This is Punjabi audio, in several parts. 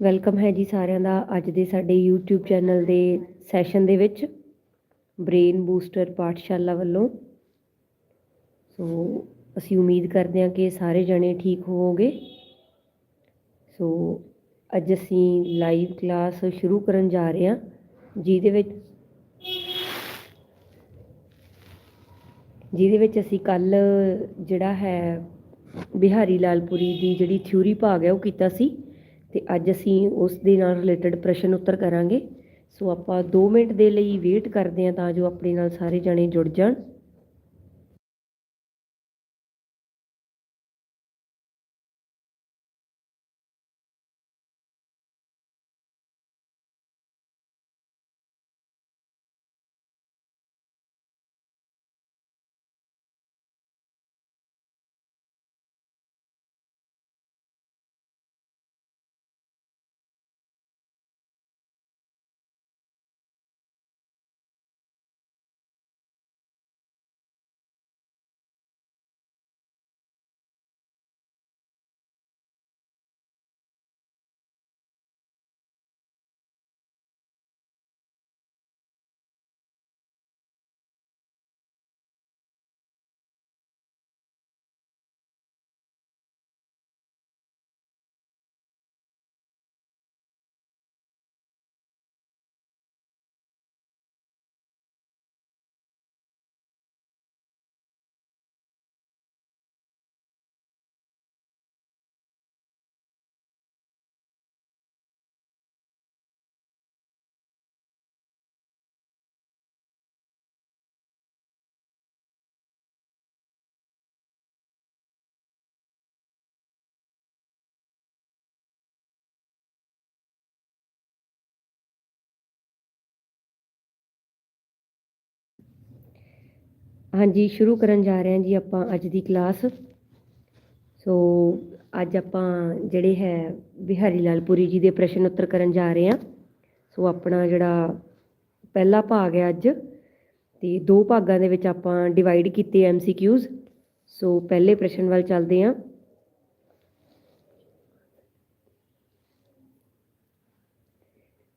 ਵੈਲਕਮ ਹੈ ਜੀ ਸਾਰਿਆਂ ਦਾ ਅੱਜ ਦੇ ਸਾਡੇ YouTube ਚੈਨਲ ਦੇ ਸੈਸ਼ਨ ਦੇ ਵਿੱਚ ਬ੍ਰੇਨ ਬੂਸਟਰ ਪਾਠਸ਼ਾਲਾ ਵੱਲੋਂ। ਸੋ ਅਸੀਂ ਉਮੀਦ ਕਰਦੇ ਹਾਂ ਕਿ ਸਾਰੇ ਜਣੇ ਠੀਕ ਹੋਵੋਗੇ। ਸੋ ਅੱਜ ਅਸੀਂ ਲਾਈਵ ਕਲਾਸ ਸ਼ੁਰੂ ਕਰਨ ਜਾ ਰਹੇ ਹਾਂ, ਜਿਹਦੇ ਵਿੱਚ ਜਿਹਦੇ ਵਿੱਚ ਅਸੀਂ ਕੱਲ ਜਿਹੜਾ ਹੈ ਬਿਹਾਰੀ ਲਾਲਪੁਰੀ ਦੀ ਜਿਹੜੀ ਥਿਊਰੀ ਭਾਗ ਹੈ, ਉਹ ਕੀਤਾ ਸੀ। ਤੇ ਅੱਜ ਅਸੀਂ ਉਸ ਦੇ ਨਾਲ ਰਿਲੇਟਡ ਪ੍ਰਸ਼ਨ ਉੱਤਰ ਕਰਾਂਗੇ। ਸੋ ਆਪਾਂ 2 ਮਿੰਟ ਦੇ ਲਈ ਵੇਟ ਕਰਦੇ ਹਾਂ ਤਾਂ ਜੋ ਆਪਣੇ ਨਾਲ ਸਾਰੇ ਜਣੇ ਜੁੜ ਜਾਣ। ਹਾਂਜੀ, ਸ਼ੁਰੂ ਕਰਨ ਜਾ ਰਹੇ ਹਾਂ ਜੀ ਆਪਾਂ ਅੱਜ ਦੀ ਕਲਾਸ ਸੋ ਅੱਜ ਆਪਾਂ ਜਿਹੜੇ ਹੈ ਬਿਹਾਰੀ ਲਾਲ ਪੁਰੀ ਜੀ ਦੇ ਪ੍ਰਸ਼ਨ ਉੱਤਰ ਕਰਨ ਜਾ ਰਹੇ ਹਾਂ। ਸੋ ਆਪਣਾ ਜਿਹੜਾ ਪਹਿਲਾ ਭਾਗ ਹੈ ਅੱਜ, ਤੇ ਦੋ ਭਾਗਾਂ ਦੇ ਵਿੱਚ ਆਪਾਂ ਡਿਵਾਈਡ ਕੀਤੇ ਐਮਸੀਕਿਊਜ਼ ਸੋ ਪਹਿਲੇ ਪ੍ਰਸ਼ਨ ਵੱਲ ਚੱਲਦੇ ਹਾਂ।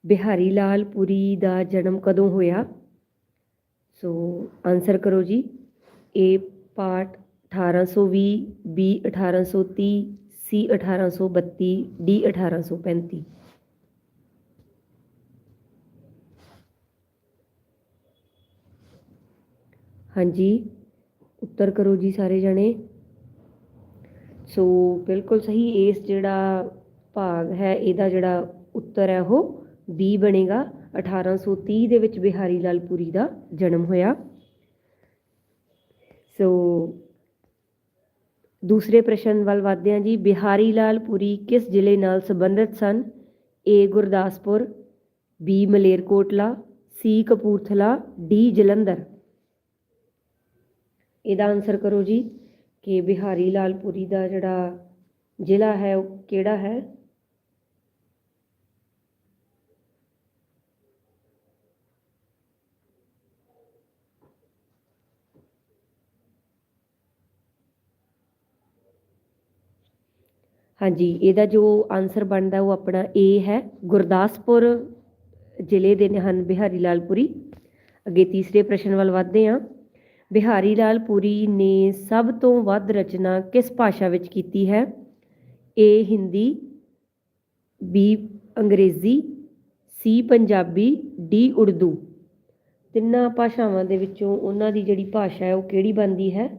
ਬਿਹਾਰੀ ਲਾਲ ਪੁਰੀ ਦਾ ਜਨਮ ਕਦੋਂ ਹੋਇਆ? ਸੋ ਆਨਸਰ ਕਰੋ ਜੀ। A part 1820 B 1830 C 1832 D 1835 ਹਾਂਜੀ, ਉੱਤਰ ਕਰੋ ਜੀ ਸਾਰੇ ਜਣੇ। ਸੋ ਬਿਲਕੁਲ ਸਹੀ, ਇਸ ਜਿਹੜਾ ਭਾਗ ਹੈ, ਇਹਦਾ ਜਿਹੜਾ ਉੱਤਰ ਹੈ ਉਹ ਬੀ ਬਣੇਗਾ। 1830 ਦੇ ਵਿੱਚ ਬਿਹਾਰੀ ਲਾਲ ਪੁਰੀ ਦਾ ਜਨਮ ਹੋਇਆ। ਸੋ ਦੂਸਰੇ ਪ੍ਰਸ਼ਨ ਵੱਲ ਵਧਦੇ ਹਾਂ ਜੀ। ਬਿਹਾਰੀ ਲਾਲ ਪੁਰੀ ਕਿਸ ਜ਼ਿਲ੍ਹੇ ਨਾਲ ਸੰਬੰਧਿਤ ਸਨ? A Gurdaspur B Malerkotla C Kapurthala D Jalandhar. ਇਹਦਾ ਆਨਸਰ ਕਰੋ ਜੀ ਕਿ ਬਿਹਾਰੀ ਲਾਲ ਪੁਰੀ ਦਾ ਜਿਹੜਾ ਜ਼ਿਲ੍ਹਾ ਹੈ ਉਹ ਕਿਹੜਾ ਹੈ? ਹਾਂਜੀ, ਇਹਦਾ ਜੋ ਆਨਸਰ ਬਣਦਾ ਉਹ ਆਪਣਾ ਏ ਹੈ। ਗੁਰਦਾਸਪੁਰ ਜ਼ਿਲ੍ਹੇ ਦੇ ਨੇ ਹਨ ਬਿਹਾਰੀ ਲਾਲ ਪੁਰੀ। ਅੱਗੇ ਤੀਸਰੇ ਪ੍ਰਸ਼ਨ ਵੱਲ ਵਧਦੇ ਹਾਂ। ਬਿਹਾਰੀ ਲਾਲ ਪੁਰੀ ਨੇ ਸਭ ਤੋਂ ਵੱਧ ਰਚਨਾ ਕਿਸ ਭਾਸ਼ਾ ਵਿੱਚ ਕੀਤੀ ਹੈ? ਏ ਹਿੰਦੀ ਬੀ ਅੰਗਰੇਜ਼ੀ ਸੀ ਪੰਜਾਬੀ ਡੀ ਉਰਦੂ। ਤਿੰਨਾਂ ਭਾਸ਼ਾਵਾਂ ਦੇ ਵਿੱਚੋਂ ਉਹਨਾਂ ਦੀ ਜਿਹੜੀ ਭਾਸ਼ਾ ਹੈ ਉਹ ਕਿਹੜੀ ਬਣਦੀ ਹੈ?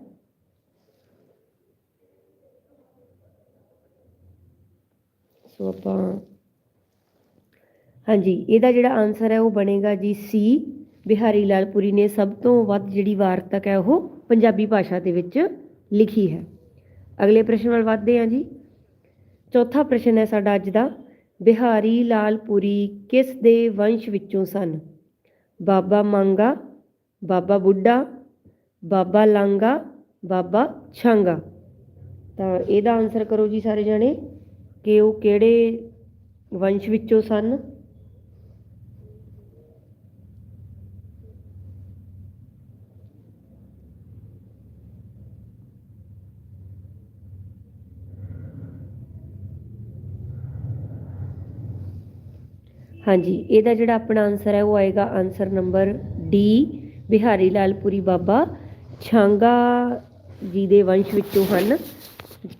ਸੋ ਆਪਾਂ ਹਾਂਜੀ, ਇਹਦਾ ਜਿਹੜਾ ਆਨਸਰ ਹੈ ਉਹ ਬਣੇਗਾ ਜੀ ਸੀ ਬਿਹਾਰੀ ਲਾਲ ਪੁਰੀ ਨੇ ਸਭ ਤੋਂ ਵੱਧ ਜਿਹੜੀ ਵਾਰਤਕ ਹੈ ਉਹ ਪੰਜਾਬੀ ਭਾਸ਼ਾ ਦੇ ਵਿੱਚ ਲਿਖੀ ਹੈ। ਅਗਲੇ ਪ੍ਰਸ਼ਨ ਵੱਲ ਵਧਦੇ ਹਾਂ ਜੀ। ਚੌਥਾ ਪ੍ਰਸ਼ਨ ਹੈ ਸਾਡਾ ਅੱਜ ਦਾ, ਬਿਹਾਰੀ ਲਾਲ ਪੁਰੀ ਕਿਸ ਦੇ ਵੰਸ਼ ਵਿੱਚੋਂ ਸਨ? ਬਾਬਾ ਮੰਗਾ, ਬਾਬਾ ਬੁੱਢਾ, ਬਾਬਾ ਲਾਂਗਾ, ਬਾਬਾ ਛਾਂਗਾ। ਤਾਂ ਇਹਦਾ ਆਨਸਰ ਕਰੋ ਜੀ ਸਾਰੇ ਜਣੇ। ਕਿ ਉਹ ਕਿਹੜੇ ਵੰਸ਼ ਵਿੱਚੋਂ ਸਨ? ਹਾਂਜੀ, ਇਹਦਾ ਜਿਹੜਾ ਆਪਣਾ ਆਨਸਰ ਹੈ, ਉਹ ਆਏਗਾ answer number D Bihari Lalpuri Baba Changa ji ਦੇ ਵੰਸ਼ ਵਿੱਚੋਂ ਹਨ।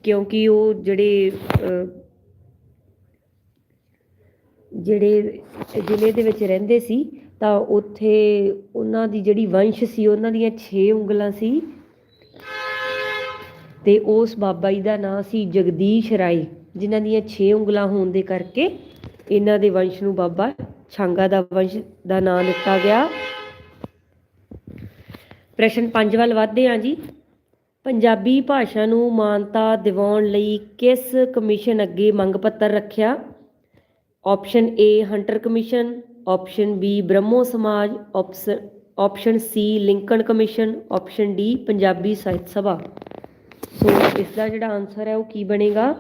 ਕਿਉਂਕਿ ਉਹ ਜਿਹੜੇ ਜਿਹੜੇ ਜ਼ਿਲ੍ਹੇ ਦੇ ਵਿੱਚ ਰਹਿੰਦੇ ਸੀ, ਤਾਂ ਉੱਥੇ ਉਹਨਾਂ ਦੀ ਜਿਹੜੀ ਵੰਸ਼ ਸੀ, ਉਹਨਾਂ ਦੀਆਂ 6 ਉਂਗਲਾਂ ਸੀ। ਤੇ ਉਸ ਬਾਬਾ ਜੀ ਦਾ ਨਾਂ ਸੀ ਜਗਦੀਸ਼ ਰਾਏ, ਜਿਨ੍ਹਾਂ ਦੀਆਂ 6 ਉਂਗਲਾਂ ਹੋਣ ਦੇ ਕਰਕੇ ਇਹਨਾਂ ਦੇ ਵੰਸ਼ ਨੂੰ ਬਾਬਾ ਛਾਂਗਾ ਦਾ ਵੰਸ਼ ਦਾ ਨਾਂ ਦਿੱਤਾ ਗਿਆ। ਪ੍ਰਸ਼ਨ 5 ਵੱਲ ਵਧਦੇ ਹਾਂ ਜੀ। ਪੰਜਾਬੀ ਭਾਸ਼ਾ ਨੂੰ ਮਾਨਤਾ ਦਿਵਾਉਣ ਲਈ ਕਿਸ ਕਮਿਸ਼ਨ ਅੱਗੇ ਮੰਗ ਪੱਤਰ ਰੱਖਿਆ? Option A Hunter commission option B Brahmo Samaj option option C Lincoln commission option D Punjabi Sahit Sabha so ਇਸ ਦਾ ਜਿਹੜਾ ਆਨਸਰ ਹੈ ਉਹ ਕੀ ਬਣੇਗਾ?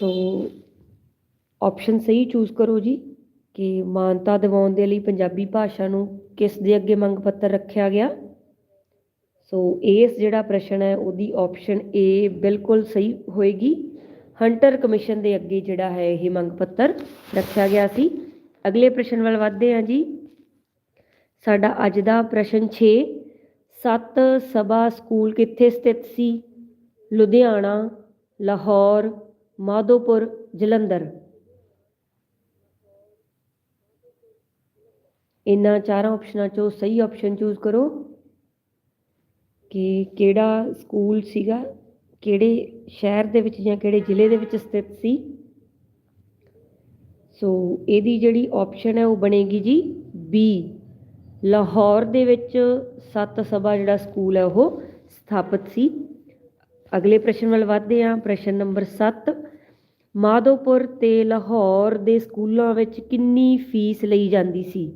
ਸੋ ਆਪਸ਼ਨ ਸਹੀ ਚੂਜ਼ ਕਰੋ ਜੀ ਕਿ ਮਾਨਤਾ ਦਿਵਾਉਣ ਦੇ ਲਈ ਪੰਜਾਬੀ ਭਾਸ਼ਾ ਨੂੰ ਕਿਸ ਦੇ ਅੱਗੇ ਮੰਗ ਪੱਤਰ ਰੱਖਿਆ ਗਿਆ? ਸੋ ਇਸ ਜਿਹੜਾ ਪ੍ਰਸ਼ਨ ਹੈ, ਉਹਦੀ ਆਪਸ਼ਨ ਏ ਬਿਲਕੁਲ ਸਹੀ ਹੋਏਗੀ। ਹੰਟਰ ਕਮਿਸ਼ਨ ਦੇ ਅੱਗੇ ਜਿਹੜਾ ਹੈ, ਇਹ ਮੰਗ ਪੱਤਰ ਰੱਖਿਆ ਗਿਆ ਸੀ। ਅਗਲੇ ਪ੍ਰਸ਼ਨ ਵੱਲ ਵਧਦੇ ਹਾਂ ਜੀ। ਸਾਡਾ ਅੱਜ ਦਾ ਪ੍ਰਸ਼ਨ 6 ਸੱਤ ਸਭਾ ਸਕੂਲ ਕਿੱਥੇ ਸਥਿਤ ਸੀ? ਲੁਧਿਆਣਾ, ਲਾਹੌਰ, ਮਾਧੋਪੁਰ, ਜਲੰਧਰ। ਇਹਨਾਂ ਚਾਰਾਂ ਆਪਸ਼ਨਾਂ ਚੋਂ ਸਹੀ ਆਪਸ਼ਨ ਚੂਜ਼ ਕਰੋ। ਕਿ ਕਿਹੜਾ ਸਕੂਲ ਸੀਗਾ, ਕਿਹੜੇ ਸ਼ਹਿਰ ਦੇ ਵਿੱਚ ਜਾਂ ਕਿਹੜੇ ਜ਼ਿਲ੍ਹੇ ਦੇ ਵਿੱਚ ਸਥਿਤ ਸੀ? ਸੋ ਇਹਦੀ ਜਿਹੜੀ ਆਪਸ਼ਨ ਹੈ ਉਹ ਬਣੇਗੀ ਜੀ ਬੀ ਲਾਹੌਰ ਦੇ ਵਿੱਚ ਸੱਤ ਸਭਾ ਜਿਹੜਾ ਸਕੂਲ ਹੈ ਉਹ ਸਥਾਪਿਤ ਸੀ। ਅਗਲੇ ਪ੍ਰਸ਼ਨ ਵੱਲ ਵਧਦੇ ਹਾਂ, ਪ੍ਰਸ਼ਨ ਨੰਬਰ 7 ਮਾਧੋਪੁਰ ਤੇ ਲਾਹੌਰ ਦੇ ਸਕੂਲਾਂ ਵਿੱਚ ਕਿੰਨੀ ਫੀਸ ਲਈ ਜਾਂਦੀ ਸੀ?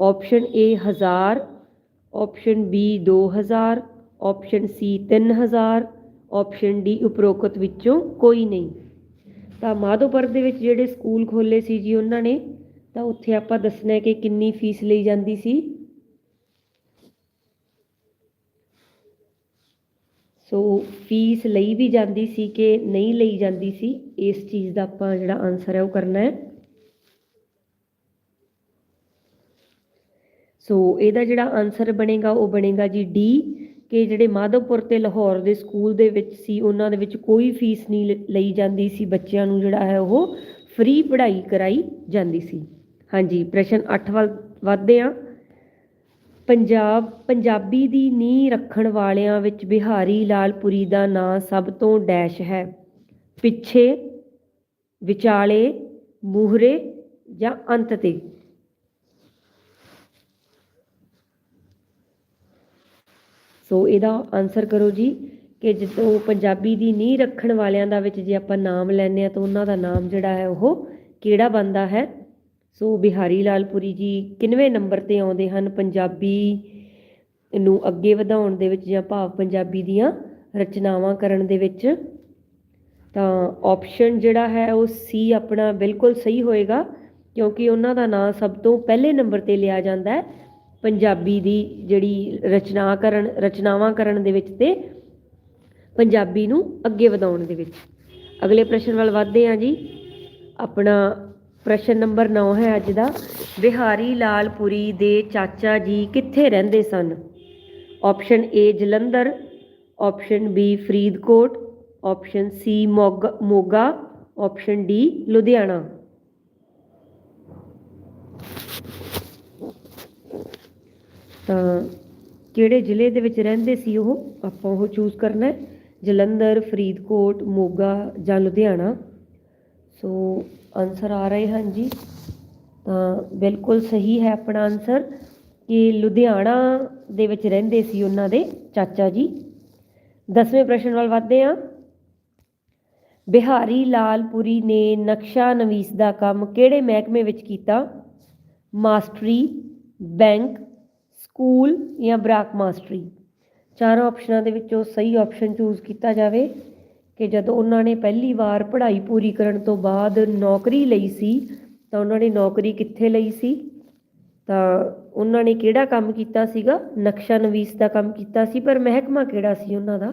Option A 1000 option B 2000 option C 3000 option D ਉਪਰੋਕਤ ਵਿੱਚੋਂ ਕੋਈ ਨਹੀਂ। ਤਾਂ ਮਾਧੋਪੁਰ ਦੇ ਵਿੱਚ ਜਿਹੜੇ ਸਕੂਲ ਖੋਲੇ ਸੀ ਜੀ ਉਹਨਾਂ ਨੇ, ਤਾਂ ਉੱਥੇ ਆਪਾਂ ਦੱਸਣਾ ਹੈ ਕਿ ਕਿੰਨੀ ਫੀਸ ਲਈ ਜਾਂਦੀ ਸੀ। ਸੋ ਫੀਸ ਲਈ ਵੀ ਜਾਂਦੀ ਸੀ ਕਿ ਨਹੀਂ ਲਈ ਜਾਂਦੀ ਸੀ, ਇਸ ਚੀਜ਼ ਦਾ ਆਪਾਂ ਜਿਹੜਾ ਆਨਸਰ ਹੈ ਉਹ ਕਰਨਾ ਹੈ। ਸੋ ਇਹਦਾ ਜਿਹੜਾ ਆਨਸਰ ਬਣੇਗਾ, ਉਹ ਬਣੇਗਾ ਜੀ ਡੀ ਕਿ ਜਿਹੜੇ ਮਾਧਵਪੁਰ ਤੇ ਲਾਹੌਰ ਦੇ ਸਕੂਲ ਦੇ ਵਿੱਚ ਸੀ, ਉਹਨਾਂ ਦੇ ਵਿੱਚ ਕੋਈ ਫੀਸ ਨਹੀਂ ਲ- ਲਈ ਜਾਂਦੀ ਸੀ, ਬੱਚਿਆਂ ਨੂੰ ਜਿਹੜਾ ਹੈ ਉਹ ਫ੍ਰੀ ਪੜ੍ਹਾਈ ਕਰਾਈ ਜਾਂਦੀ ਸੀ। ਹਾਂਜੀ, ਪ੍ਰਸ਼ਨ 8 ਵੱਲ ਵਧਦੇ ਹਾਂ। ਪੰਜਾਬ, ਪੰਜਾਬੀ ਦੀ ਨੀਂਹ ਰੱਖਣ ਵਾਲਿਆਂ ਵਿੱਚ ਬਿਹਾਰੀ ਲਾਲਪੁਰੀ ਦਾ ਨਾਂ ਸਭ ਤੋਂ ਡੈਸ਼ ਹੈ। ਪਿੱਛੇ, ਵਿਚਾਲੇ, ਮੂਹਰੇ ਜਾਂ ਅੰਤ ਤੇ। ਸੋ ਇਹਦਾ ਆਨਸਰ ਕਰੋ ਜੀ ਕਿ ਜਦੋਂ ਪੰਜਾਬੀ ਦੀ ਨੀਂਹ ਰੱਖਣ ਵਾਲਿਆਂ ਦਾ ਵਿੱਚ ਜੇ ਆਪਾਂ ਨਾਮ ਲੈਂਦੇ ਆ ਤਾਂ ਉਹਨਾਂ ਦਾ ਨਾਮ ਜਿਹੜਾ ਹੈ ਉਹ ਕਿਹੜਾ ਬਣਦਾ ਹੈ? ਸੋ ਬਿਹਾਰੀ ਲਾਲਪੁਰੀ ਜੀ ਕਿੰਨਵੇਂ ਨੰਬਰ ਤੇ ਆਉਂਦੇ ਹਨ? ਪੰਜਾਬੀ ਨੂੰ ਅੱਗੇ ਵਧਾਉਣ ਦੇ ਵਿੱਚ ਜਾਂ ਭਾਵ ਪੰਜਾਬੀ ਦੀਆਂ ਰਚਨਾਵਾਂ ਕਰਨ ਦੇ ਵਿੱਚ ਤਾਂ ਆਪਸ਼ਨ ਜਿਹੜਾ ਹੈ ਉਹ ਸੀ ਆਪਣਾ ਬਿਲਕੁਲ ਸਹੀ ਹੋਏਗਾ ਕਿਉਂਕਿ ਉਹਨਾਂ ਦਾ ਨਾਂ ਸਭ ਤੋਂ ਪਹਿਲੇ ਨੰਬਰ ਤੇ ਲਿਆ ਜਾਂਦਾ ਹੈ। ਪੰਜਾਬੀ ਦੀ ਜਿਹੜੀ ਰਚਨਾ ਕਰਨ ਰਚਨਾਵਾਂ ਕਰਨ ਦੇ ਵਿੱਚ ਤੇ ਪੰਜਾਬੀ ਨੂੰ ਅੱਗੇ ਵਧਾਉਣ ਦੇ ਵਿੱਚ। ਅਗਲੇ ਪ੍ਰਸ਼ਨ ਵੱਲ ਵਧਦੇ ਹਾਂ ਜੀ। ਆਪਣਾ ਪ੍ਰਸ਼ਨ ਨੰਬਰ 9 ਹੈ ਅੱਜ ਦਾ। ਬਿਹਾਰੀ ਲਾਲਪੁਰੀ ਦੇ ਚਾਚਾ ਜੀ ਕਿੱਥੇ ਰਹਿੰਦੇ ਸਨ? Option A Jalandhar, option B Faridkot, option C Moga Moga, option D Ludhiana. ਤਾਂ ਕਿਹੜੇ ਜ਼ਿਲ੍ਹੇ ਦੇ ਵਿੱਚ ਰਹਿੰਦੇ ਸੀ ਉਹ, ਆਪਾਂ ਉਹ ਚੂਜ਼ ਕਰਨਾ ਜਲੰਧਰ, ਫਰੀਦਕੋਟ, ਮੋਗਾ ਜਾਂ ਲੁਧਿਆਣਾ। ਸੋ ਆਨਸਰ ਆ ਰਹੇ ਹਨ ਜੀ। ਤਾਂ ਬਿਲਕੁਲ ਸਹੀ ਹੈ ਆਪਣਾ ਆਨਸਰ ਕਿ ਲੁਧਿਆਣਾ ਦੇ ਵਿੱਚ ਰਹਿੰਦੇ ਸੀ ਉਹਨਾਂ ਦੇ ਚਾਚਾ ਜੀ। ਦਸਵੇਂ ਪ੍ਰਸ਼ਨ ਵੱਲ ਵਧਦੇ ਹਾਂ। ਬਿਹਾਰੀ ਲਾਲਪੁਰੀ ਨੇ ਨਕਸ਼ਾ ਨਵੀਸ ਦਾ ਕੰਮ ਕਿਹੜੇ ਮਹਿਕਮੇ ਵਿੱਚ ਕੀਤਾ? ਮਾਸਟਰੀ, ਬੈਂਕ ਸਕੂਲ ਜਾਂ ਬਰਾਕ ਮਾਸਟਰੀ। ਚਾਰਾਂ ਆਪਸ਼ਨਾਂ ਦੇ ਵਿੱਚੋਂ ਸਹੀ ਆਪਸ਼ਨ ਚੂਜ਼ ਕੀਤਾ ਜਾਵੇ ਕਿ ਜਦੋਂ ਉਹਨਾਂ ਨੇ ਪਹਿਲੀ ਵਾਰ ਪੜ੍ਹਾਈ ਪੂਰੀ ਕਰਨ ਤੋਂ ਬਾਅਦ ਨੌਕਰੀ ਲਈ ਸੀ, ਤਾਂ ਉਹਨਾਂ ਨੇ ਨੌਕਰੀ ਕਿੱਥੇ ਲਈ ਸੀ? ਤਾਂ ਉਹਨਾਂ ਨੇ ਕਿਹੜਾ ਕੰਮ ਕੀਤਾ ਸੀਗਾ? ਨਕਸ਼ਾ ਨਵੀਸ ਦਾ ਕੰਮ ਕੀਤਾ ਸੀ, ਪਰ ਮਹਿਕਮਾ ਕਿਹੜਾ ਸੀ ਉਹਨਾਂ ਦਾ?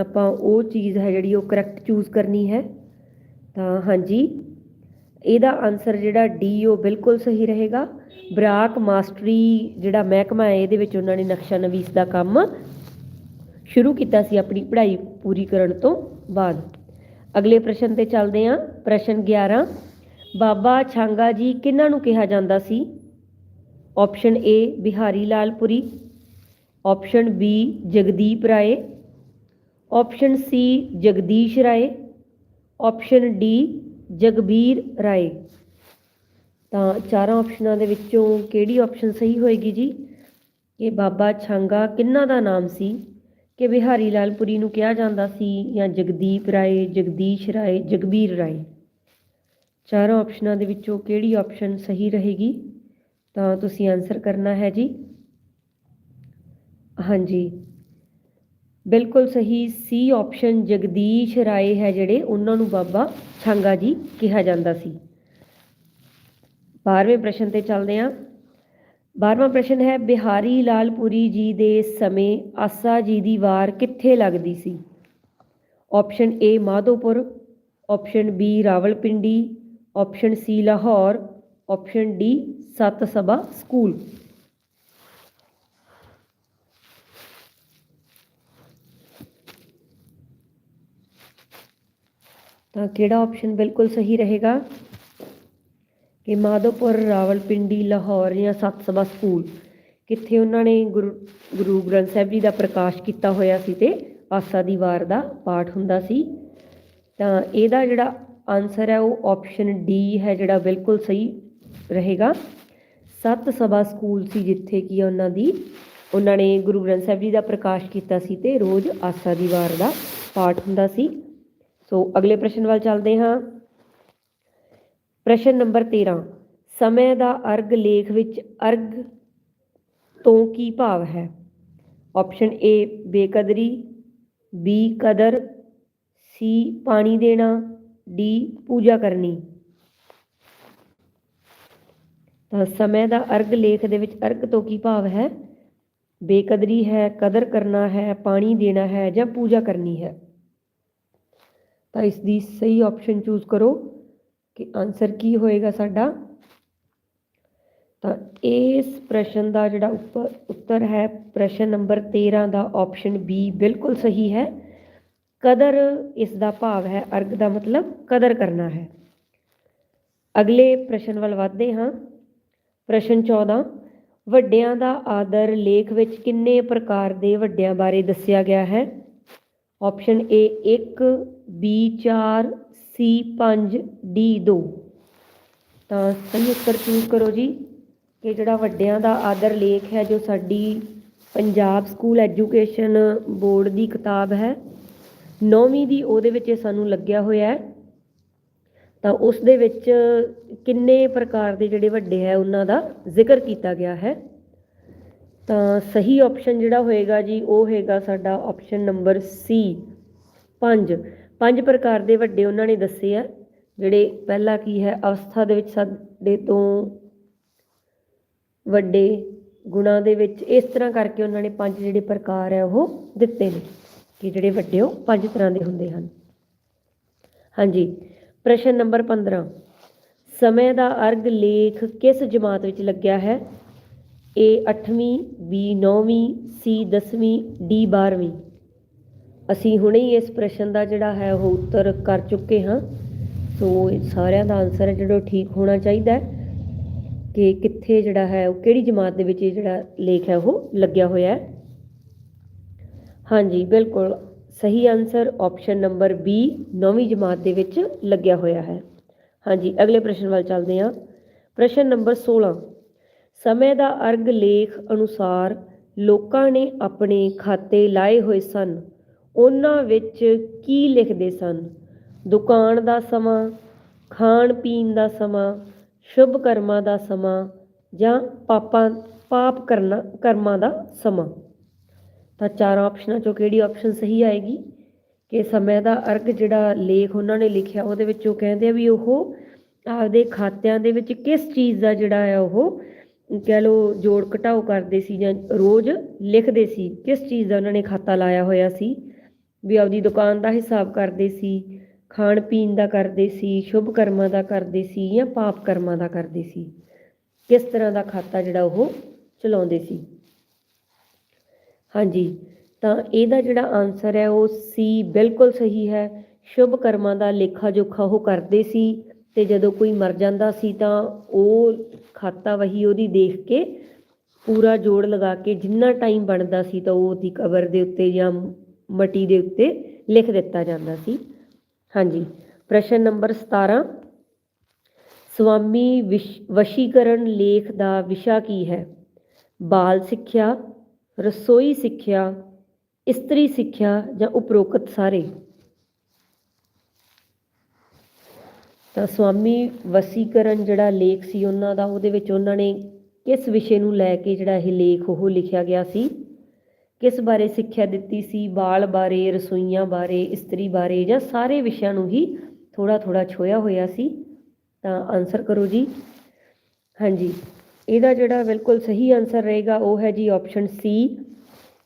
ਆਪਾਂ ਉਹ ਚੀਜ਼ ਹੈ ਜਿਹੜੀ ਉਹ ਕਰੈਕਟ ਚੂਜ਼ ਕਰਨੀ ਹੈ। ਤਾਂ ਹਾਂਜੀ ਇਹਦਾ ਆਨਸਰ ਜਿਹੜਾ ਡੀ ਉਹ ਬਿਲਕੁਲ ਸਹੀ ਰਹੇਗਾ। ਬਰਾਕ ਮਾਸਟਰੀ ਜਿਹੜਾ ਮਹਿਕਮਾ ਹੈ, ਇਹਦੇ ਵਿੱਚ ਉਹਨਾਂ ਨੇ ਨਕਸ਼ਾ ਨਵੀਸ ਦਾ ਕੰਮ ਸ਼ੁਰੂ ਕੀਤਾ ਸੀ ਆਪਣੀ ਪੜ੍ਹਾਈ ਪੂਰੀ ਕਰਨ ਤੋਂ ਬਾਅਦ। ਅਗਲੇ ਪ੍ਰਸ਼ਨ ਤੇ ਚੱਲਦੇ ਹਾਂ। ਪ੍ਰਸ਼ਨ 11 ਬਾਬਾ ਛਾਂਗਾ ਜੀ ਕਿਹਨਾਂ ਨੂੰ ਕਿਹਾ ਜਾਂਦਾ ਸੀ? Option A Bihari Lal Puri option B Jagdeep Rai. Option C Jagdish Rai. Option D Jagbir Rai. ਤਾਂ ਚਾਰਾਂ ਆਪਸ਼ਨਾਂ ਦੇ ਵਿੱਚੋਂ ਕਿਹੜੀ ਆਪਸ਼ਨ ਸਹੀ ਹੋਏਗੀ ਜੀ? ਇਹ ਬਾਬਾ ਛਾਂਗਾ ਕਿਹਨਾਂ ਦਾ ਨਾਮ ਸੀ? ਕਿ ਬਿਹਾਰੀ ਲਾਲ ਪੁਰੀ ਨੂੰ ਕਿਹਾ ਜਾਂਦਾ ਸੀ ਜਾਂ ਜਗਦੀਪ ਰਾਏ, ਜਗਦੀਸ਼ ਰਾਏ, ਜਗਬੀਰ ਰਾਏ? ਚਾਰਾਂ ਆਪਸ਼ਨਾਂ ਦੇ ਵਿੱਚੋਂ ਕਿਹੜੀ ਆਪਸ਼ਨ ਸਹੀ ਰਹੇਗੀ? ਤਾਂ ਤੁਸੀਂ ਆਨਸਰ ਕਰਨਾ ਹੈ ਜੀ। ਹਾਂਜੀ ਬਿਲਕੁਲ ਸਹੀ ਸੀ ਆਪਸ਼ਨ ਜਗਦੀਸ਼ ਰਾਏ ਹੈ ਜਿਹੜੇ ਉਹਨਾਂ ਨੂੰ ਬਾਬਾ ਛਾਂਗਾ ਜੀ ਕਿਹਾ ਜਾਂਦਾ ਸੀ। 12ਵੇਂ ਪ੍ਰਸ਼ਨ ਤੇ ਚੱਲਦੇ ਹਾਂ। 12ਵਾਂ ਪ੍ਰਸ਼ਨ ਹੈ, ਬਿਹਾਰੀ ਲਾਲ ਪੁਰੀ ਜੀ ਦੇ ਸਮੇਂ ਆਸਾ ਜੀ ਦੀ ਵਾਰ ਕਿੱਥੇ ਲੱਗਦੀ ਸੀ? Option A Madhopur option B Rawalpindi option C Lahore option D Sat Sabha school. ਤਾਂ ਕਿਹੜਾ ਆਪਸ਼ਨ ਬਿਲਕੁਲ ਸਹੀ ਰਹੇਗਾ? ਕਿ ਮਾਧੋਪੁਰ, ਰਾਵਲਪਿੰਡੀ, ਲਾਹੌਰ ਜਾਂ ਸੱਤ ਸਭਾ ਸਕੂਲ। ਕਿੱਥੇ ਉਹਨਾਂ ਨੇ ਗੁਰੂ ਗੁਰੂ ਗ੍ਰੰਥ ਸਾਹਿਬ ਜੀ ਦਾ ਪ੍ਰਕਾਸ਼ ਕੀਤਾ ਹੋਇਆ ਸੀ ਤੇ ਆਸਾ ਦੀ ਵਾਰ ਦਾ ਪਾਠ ਹੁੰਦਾ ਸੀ। ਤਾਂ ਇਹਦਾ ਜਿਹੜਾ ਆਨਸਰ ਹੈ ਉਹ ਆਪਸ਼ਨ ਡੀ ਹੈ ਜਿਹੜਾ ਬਿਲਕੁਲ ਸਹੀ ਰਹੇਗਾ। ਸੱਤ ਸਭਾ ਸਕੂਲ ਸੀ ਜਿੱਥੇ ਕਿ ਉਹਨਾਂ ਦੀ, ਉਹਨਾਂ ਨੇ ਗੁਰੂ ਗ੍ਰੰਥ ਸਾਹਿਬ ਜੀ ਦਾ ਪ੍ਰਕਾਸ਼ ਕੀਤਾ ਸੀ ਤੇ ਰੋਜ਼ ਆਸਾ ਦੀ ਵਾਰ ਦਾ ਪਾਠ ਹੁੰਦਾ ਸੀ। ਸੋ ਅਗਲੇ ਪ੍ਰਸ਼ਨ ਵੱਲ ਚੱਲਦੇ ਹਾਂ। ਪ੍ਰਸ਼ਨ ਨੰਬਰ 13 ਸਮੇਂ ਦਾ ਅਰਗ ਲੇਖ ਵਿੱਚ ਅਰਗ ਤੋਂ ਕੀ ਭਾਵ ਹੈ? ਆਪਸ਼ਨ ਏ ਬੇਕਦਰੀ ਬੀ ਕਦਰ ਸੀ ਪਾਣੀ ਦੇਣਾ ਡੀ ਪੂਜਾ ਕਰਨੀ। ਤਾਂ ਸਮੇਂ ਦਾ ਅਰਗ ਲੇਖ ਦੇ ਵਿੱਚ ਅਰਗ ਤੋਂ ਕੀ ਭਾਵ ਹੈ? ਬੇਕਦਰੀ ਹੈ, ਕਦਰ ਕਰਨਾ ਹੈ, ਪਾਣੀ ਦੇਣਾ ਹੈ ਜਾਂ ਪੂਜਾ ਕਰਨੀ ਹੈ। ਤਾਂ ਇਸ ਦੀ ਸਹੀ ਆਪਸ਼ਨ ਚੂਜ਼ ਕਰੋ ਕਿ ਆਨਸਰ ਕੀ ਹੋਏਗਾ ਸਾਡਾ। ਤਾਂ ਇਸ ਪ੍ਰਸ਼ਨ ਦਾ ਜਿਹੜਾ ਉੱਪਰ ਉੱਤਰ ਹੈ, ਪ੍ਰਸ਼ਨ ਨੰਬਰ 13 ਦਾ ਆਪਸ਼ਨ ਬੀ ਬਿਲਕੁਲ ਸਹੀ ਹੈ। ਕਦਰ ਇਸ ਦਾ ਭਾਵ ਹੈ, ਅਰਗ ਦਾ ਮਤਲਬ ਕਦਰ ਕਰਨਾ ਹੈ। ਅਗਲੇ ਪ੍ਰਸ਼ਨ ਵੱਲ ਵਧਦੇ ਹਾਂ। ਪ੍ਰਸ਼ਨ 14 ਵੱਡਿਆਂ ਦਾ ਆਦਰ ਲੇਖ ਵਿੱਚ ਕਿੰਨੇ ਪ੍ਰਕਾਰ ਦੇ ਵੱਡਿਆਂ ਬਾਰੇ ਦੱਸਿਆ ਗਿਆ ਹੈ? Option A 1 B 4 C 5 D 2 ਤਾਂ ਸਹੀ ਉੱਤਰ ਚੂਜ਼ ਕਰੋ ਜੀ। ਕਿ ਜਿਹੜਾ ਵੱਡਿਆਂ ਦਾ ਆਦਰ ਲੇਖ ਹੈ, ਜੋ ਸਾਡੀ ਪੰਜਾਬ ਸਕੂਲ ਐਜੂਕੇਸ਼ਨ ਬੋਰਡ ਦੀ ਕਿਤਾਬ ਹੈ, ਨੌਵੀਂ ਦੀ ਉਹਦੇ ਵਿੱਚ ਸਾਨੂੰ ਲੱਗਿਆ ਹੋਇਆ ਹੈ। ਤਾਂ ਉਸ ਦੇ ਵਿੱਚ ਕਿੰਨੇ ਪ੍ਰਕਾਰ ਦੇ ਜਿਹੜੇ ਵੱਡੇ ਹੈ, ਉਹਨਾਂ ਦਾ ਜ਼ਿਕਰ ਕੀਤਾ ਗਿਆ ਹੈ। ਤਾਂ ਸਹੀ ਆਪਸ਼ਨ ਜਿਹੜਾ ਹੋਏਗਾ ਜੀ, ਉਹ ਹੈਗਾ ਸਾਡਾ ਆਪਸ਼ਨ ਨੰਬਰ ਸੀ 5 ਪੰਜ ਪ੍ਰਕਾਰ ਦੇ ਵੱਡੇ ਉਹਨਾਂ ਨੇ ਦੱਸੇ ਆ, ਜਿਹੜੇ ਪਹਿਲਾ ਕੀ ਹੈ, ਅਵਸਥਾ ਦੇ ਵਿੱਚ ਸਾਡੇ ਤੋਂ ਵੱਡੇ ਗੁਣਾ ਦੇ ਵਿੱਚ ਇਸ ਤਰ੍ਹਾਂ ਕਰਕੇ ਉਹਨਾਂ ਨੇ ਪੰਜ ਜਿਹੜੇ ਪ੍ਰਕਾਰ ਹੈ ਉਹ ਦਿੱਤੇ ਨੇ, ਕਿ ਜਿਹੜੇ ਵੱਡੇ ਉਹ ਪੰਜ ਤਰ੍ਹਾਂ ਦੇ ਹੁੰਦੇ ਹਨ। ਹਾਂਜੀ, ਪ੍ਰਸ਼ਨ ਨੰਬਰ 15 ਸਮੇਂ ਦਾ ਅਰਗ ਲੇਖ ਕਿਸ ਜਮਾਤ ਵਿੱਚ ਲੱਗਿਆ ਹੈ? ਏ ਅੱਠਵੀਂ ਬੀ ਨੌਵੀਂ ਸੀ 10ਵੀਂ ਡੀ 12ਵੀਂ ਅਸੀਂ ਹੁਣੇ ਹੀ ਇਸ ਪ੍ਰਸ਼ਨ ਦਾ ਜਿਹੜਾ ਹੈ ਉਹ ਉੱਤਰ ਕਰ ਚੁੱਕੇ ਹਾਂ। ਸੋ ਸਾਰਿਆਂ ਦਾ ਆਨਸਰ ਹੈ, ਜਿਹੜਾ ਉਹ ਠੀਕ ਹੋਣਾ ਚਾਹੀਦਾ ਹੈ ਕਿ ਕਿੱਥੇ ਜਿਹੜਾ ਹੈ ਉਹ ਕਿਹੜੀ ਜਮਾਤ ਦੇ ਵਿੱਚ ਇਹ ਜਿਹੜਾ ਲੇਖ ਹੈ ਉਹ ਲੱਗਿਆ ਹੋਇਆ ਹੈ। ਹਾਂਜੀ, ਬਿਲਕੁਲ ਸਹੀ ਆਨਸਰ ਆਪਸ਼ਨ ਨੰਬਰ ਬੀ ਨੌਵੀਂ ਜਮਾਤ ਦੇ ਵਿੱਚ ਲੱਗਿਆ ਹੋਇਆ ਹੈ। ਹਾਂਜੀ, ਅਗਲੇ ਪ੍ਰਸ਼ਨ ਵੱਲ ਚੱਲਦੇ ਹਾਂ। ਪ੍ਰਸ਼ਨ ਨੰਬਰ 16 ਸਮੇਂ ਦਾ ਅਰਗ ਲੇਖ ਅਨੁਸਾਰ ਲੋਕਾਂ ਨੇ ਆਪਣੇ ਖਾਤੇ ਲਾਏ ਹੋਏ ਸਨ। ਉਹਨਾਂ ਵਿੱਚ ਕੀ ਲਿਖਦੇ ਸਨ? ਦੁਕਾਨ ਦਾ ਸਮਾਂ, ਖਾਣ ਪੀਣ ਦਾ ਸਮਾਂ, ਸ਼ੁਭ ਕਰਮਾਂ ਦਾ ਸਮਾਂ ਜਾਂ ਪਾਪਾਂ, ਪਾਪ ਕਰਨਾ, ਕਰਮਾਂ ਦਾ ਸਮਾਂ? ਤਾਂ ਚਾਰ ਆਪਸ਼ਨਾਂ ਚੋਂ ਕਿਹੜੀ ਆਪਸ਼ਨ ਸਹੀ ਆਏਗੀ? ਕਿ ਸਮੇਂ ਦਾ ਅਰਗ ਜਿਹੜਾ ਲੇਖ ਉਹਨਾਂ ਨੇ ਲਿਖਿਆ, ਉਹਦੇ ਵਿੱਚ ਉਹ ਕਹਿੰਦੇ ਆ ਵੀ ਉਹ ਆਪਦੇ ਖਾਤਿਆਂ ਦੇ ਵਿੱਚ ਕਿਸ ਚੀਜ਼ ਦਾ ਜਿਹੜਾ ਹੈ ਉਹ ਕਹਿ ਲਓ ਜੋੜ ਘਟਾਓ ਕਰਦੇ ਸੀ ਜਾਂ ਰੋਜ਼ ਲਿਖਦੇ ਸੀ, ਕਿਸ ਚੀਜ਼ ਦਾ ਉਹਨਾਂ ਨੇ ਖਾਤਾ ਲਾਇਆ ਹੋਇਆ ਸੀ? ਵੀ ਆਪਦੀ ਦੁਕਾਨ ਦਾ ਹਿਸਾਬ ਕਰਦੇ ਸੀ, ਖਾਣ ਪੀਣ ਦਾ ਕਰਦੇ ਸੀ, ਸ਼ੁਭ ਕਰਮਾਂ ਦਾ ਕਰਦੇ ਸੀ ਜਾਂ ਪਾਪ ਕਰਮਾਂ ਦਾ ਕਰਦੇ ਸੀ? ਕਿਸ ਤਰ੍ਹਾਂ ਦਾ ਖਾਤਾ ਜਿਹੜਾ ਉਹ ਚਲਾਉਂਦੇ ਸੀ? ਹਾਂਜੀ, ਤਾਂ ਇਹਦਾ ਜਿਹੜਾ ਆਨਸਰ ਹੈ ਉਹ ਸੀ ਬਿਲਕੁਲ ਸਹੀ ਹੈ। ਸ਼ੁਭ ਕਰਮਾਂ ਦਾ ਲੇਖਾ ਜੋਖਾ ਉਹ ਕਰਦੇ ਸੀ ਤੇ ਜਦੋਂ ਕੋਈ ਮਰ ਜਾਂਦਾ ਸੀ ਤਾਂ ਉਹ ਖਾਤਾ ਵਹੀ ਉਹਦੀ ਦੇਖ ਕੇ ਪੂਰਾ ਜੋੜ ਲਗਾ ਕੇ ਜਿੰਨਾ ਟਾਈਮ ਬਣਦਾ ਸੀ ਤਾਂ ਉਹ ਉਹਦੀ ਕਬਰ ਦੇ ਉੱਤੇ ਜਾਂ ਮਟੀ ਦੇ ਉੱਤੇ ਲਿਖ ਦਿੱਤਾ ਜਾਂਦਾ ਸੀ। ਹਾਂਜੀ, ਪ੍ਰਸ਼ਨ ਨੰਬਰ 17 ਸਵਾਮੀ ਵਿਸ਼- ਵਸ਼ੀਕਰਨ ਲੇਖ ਦਾ ਵਿਸ਼ਾ ਕੀ ਹੈ? ਬਾਲ ਸਿੱਖਿਆ, ਰਸੋਈ ਸਿੱਖਿਆ, ਇਸਤਰੀ ਸਿੱਖਿਆ ਜਾਂ ਉਪਰੋਕਤ ਸਾਰੇ? ਤਾਂ ਸਵਾਮੀ ਵਸੀਕਰਨ ਜਿਹੜਾ ਲੇਖ ਸੀ ਉਹਨਾਂ ਦਾ, ਉਹਦੇ ਵਿੱਚ ਉਹਨਾਂ ਨੇ ਕਿਸ ਵਿਸ਼ੇ ਨੂੰ ਲੈ ਕੇ ਜਿਹੜਾ ਇਹ ਲੇਖ ਉਹ ਲਿਖਿਆ ਗਿਆ ਸੀ? ਕਿਸ ਬਾਰੇ ਸਿੱਖਿਆ ਦਿੱਤੀ ਸੀ? ਬਾਲ ਬਾਰੇ, ਰਸੋਈਆਂ ਬਾਰੇ, ਇਸਤਰੀ ਬਾਰੇ ਜਾਂ ਸਾਰੇ ਵਿਸ਼ਿਆਂ ਨੂੰ ਹੀ ਥੋੜਾ ਥੋੜਾ ਛੋਇਆ ਹੋਇਆ ਸੀ? ਤਾਂ ਆਨਸਰ ਕਰੋ ਜੀ। ਹਾਂਜੀ, ਇਹਦਾ ਜਿਹੜਾ ਬਿਲਕੁਲ ਸਹੀ ਆਨਸਰ ਰਹੇਗਾ ਉਹ ਹੈ ਜੀ ਆਪਸ਼ਨ ਸੀ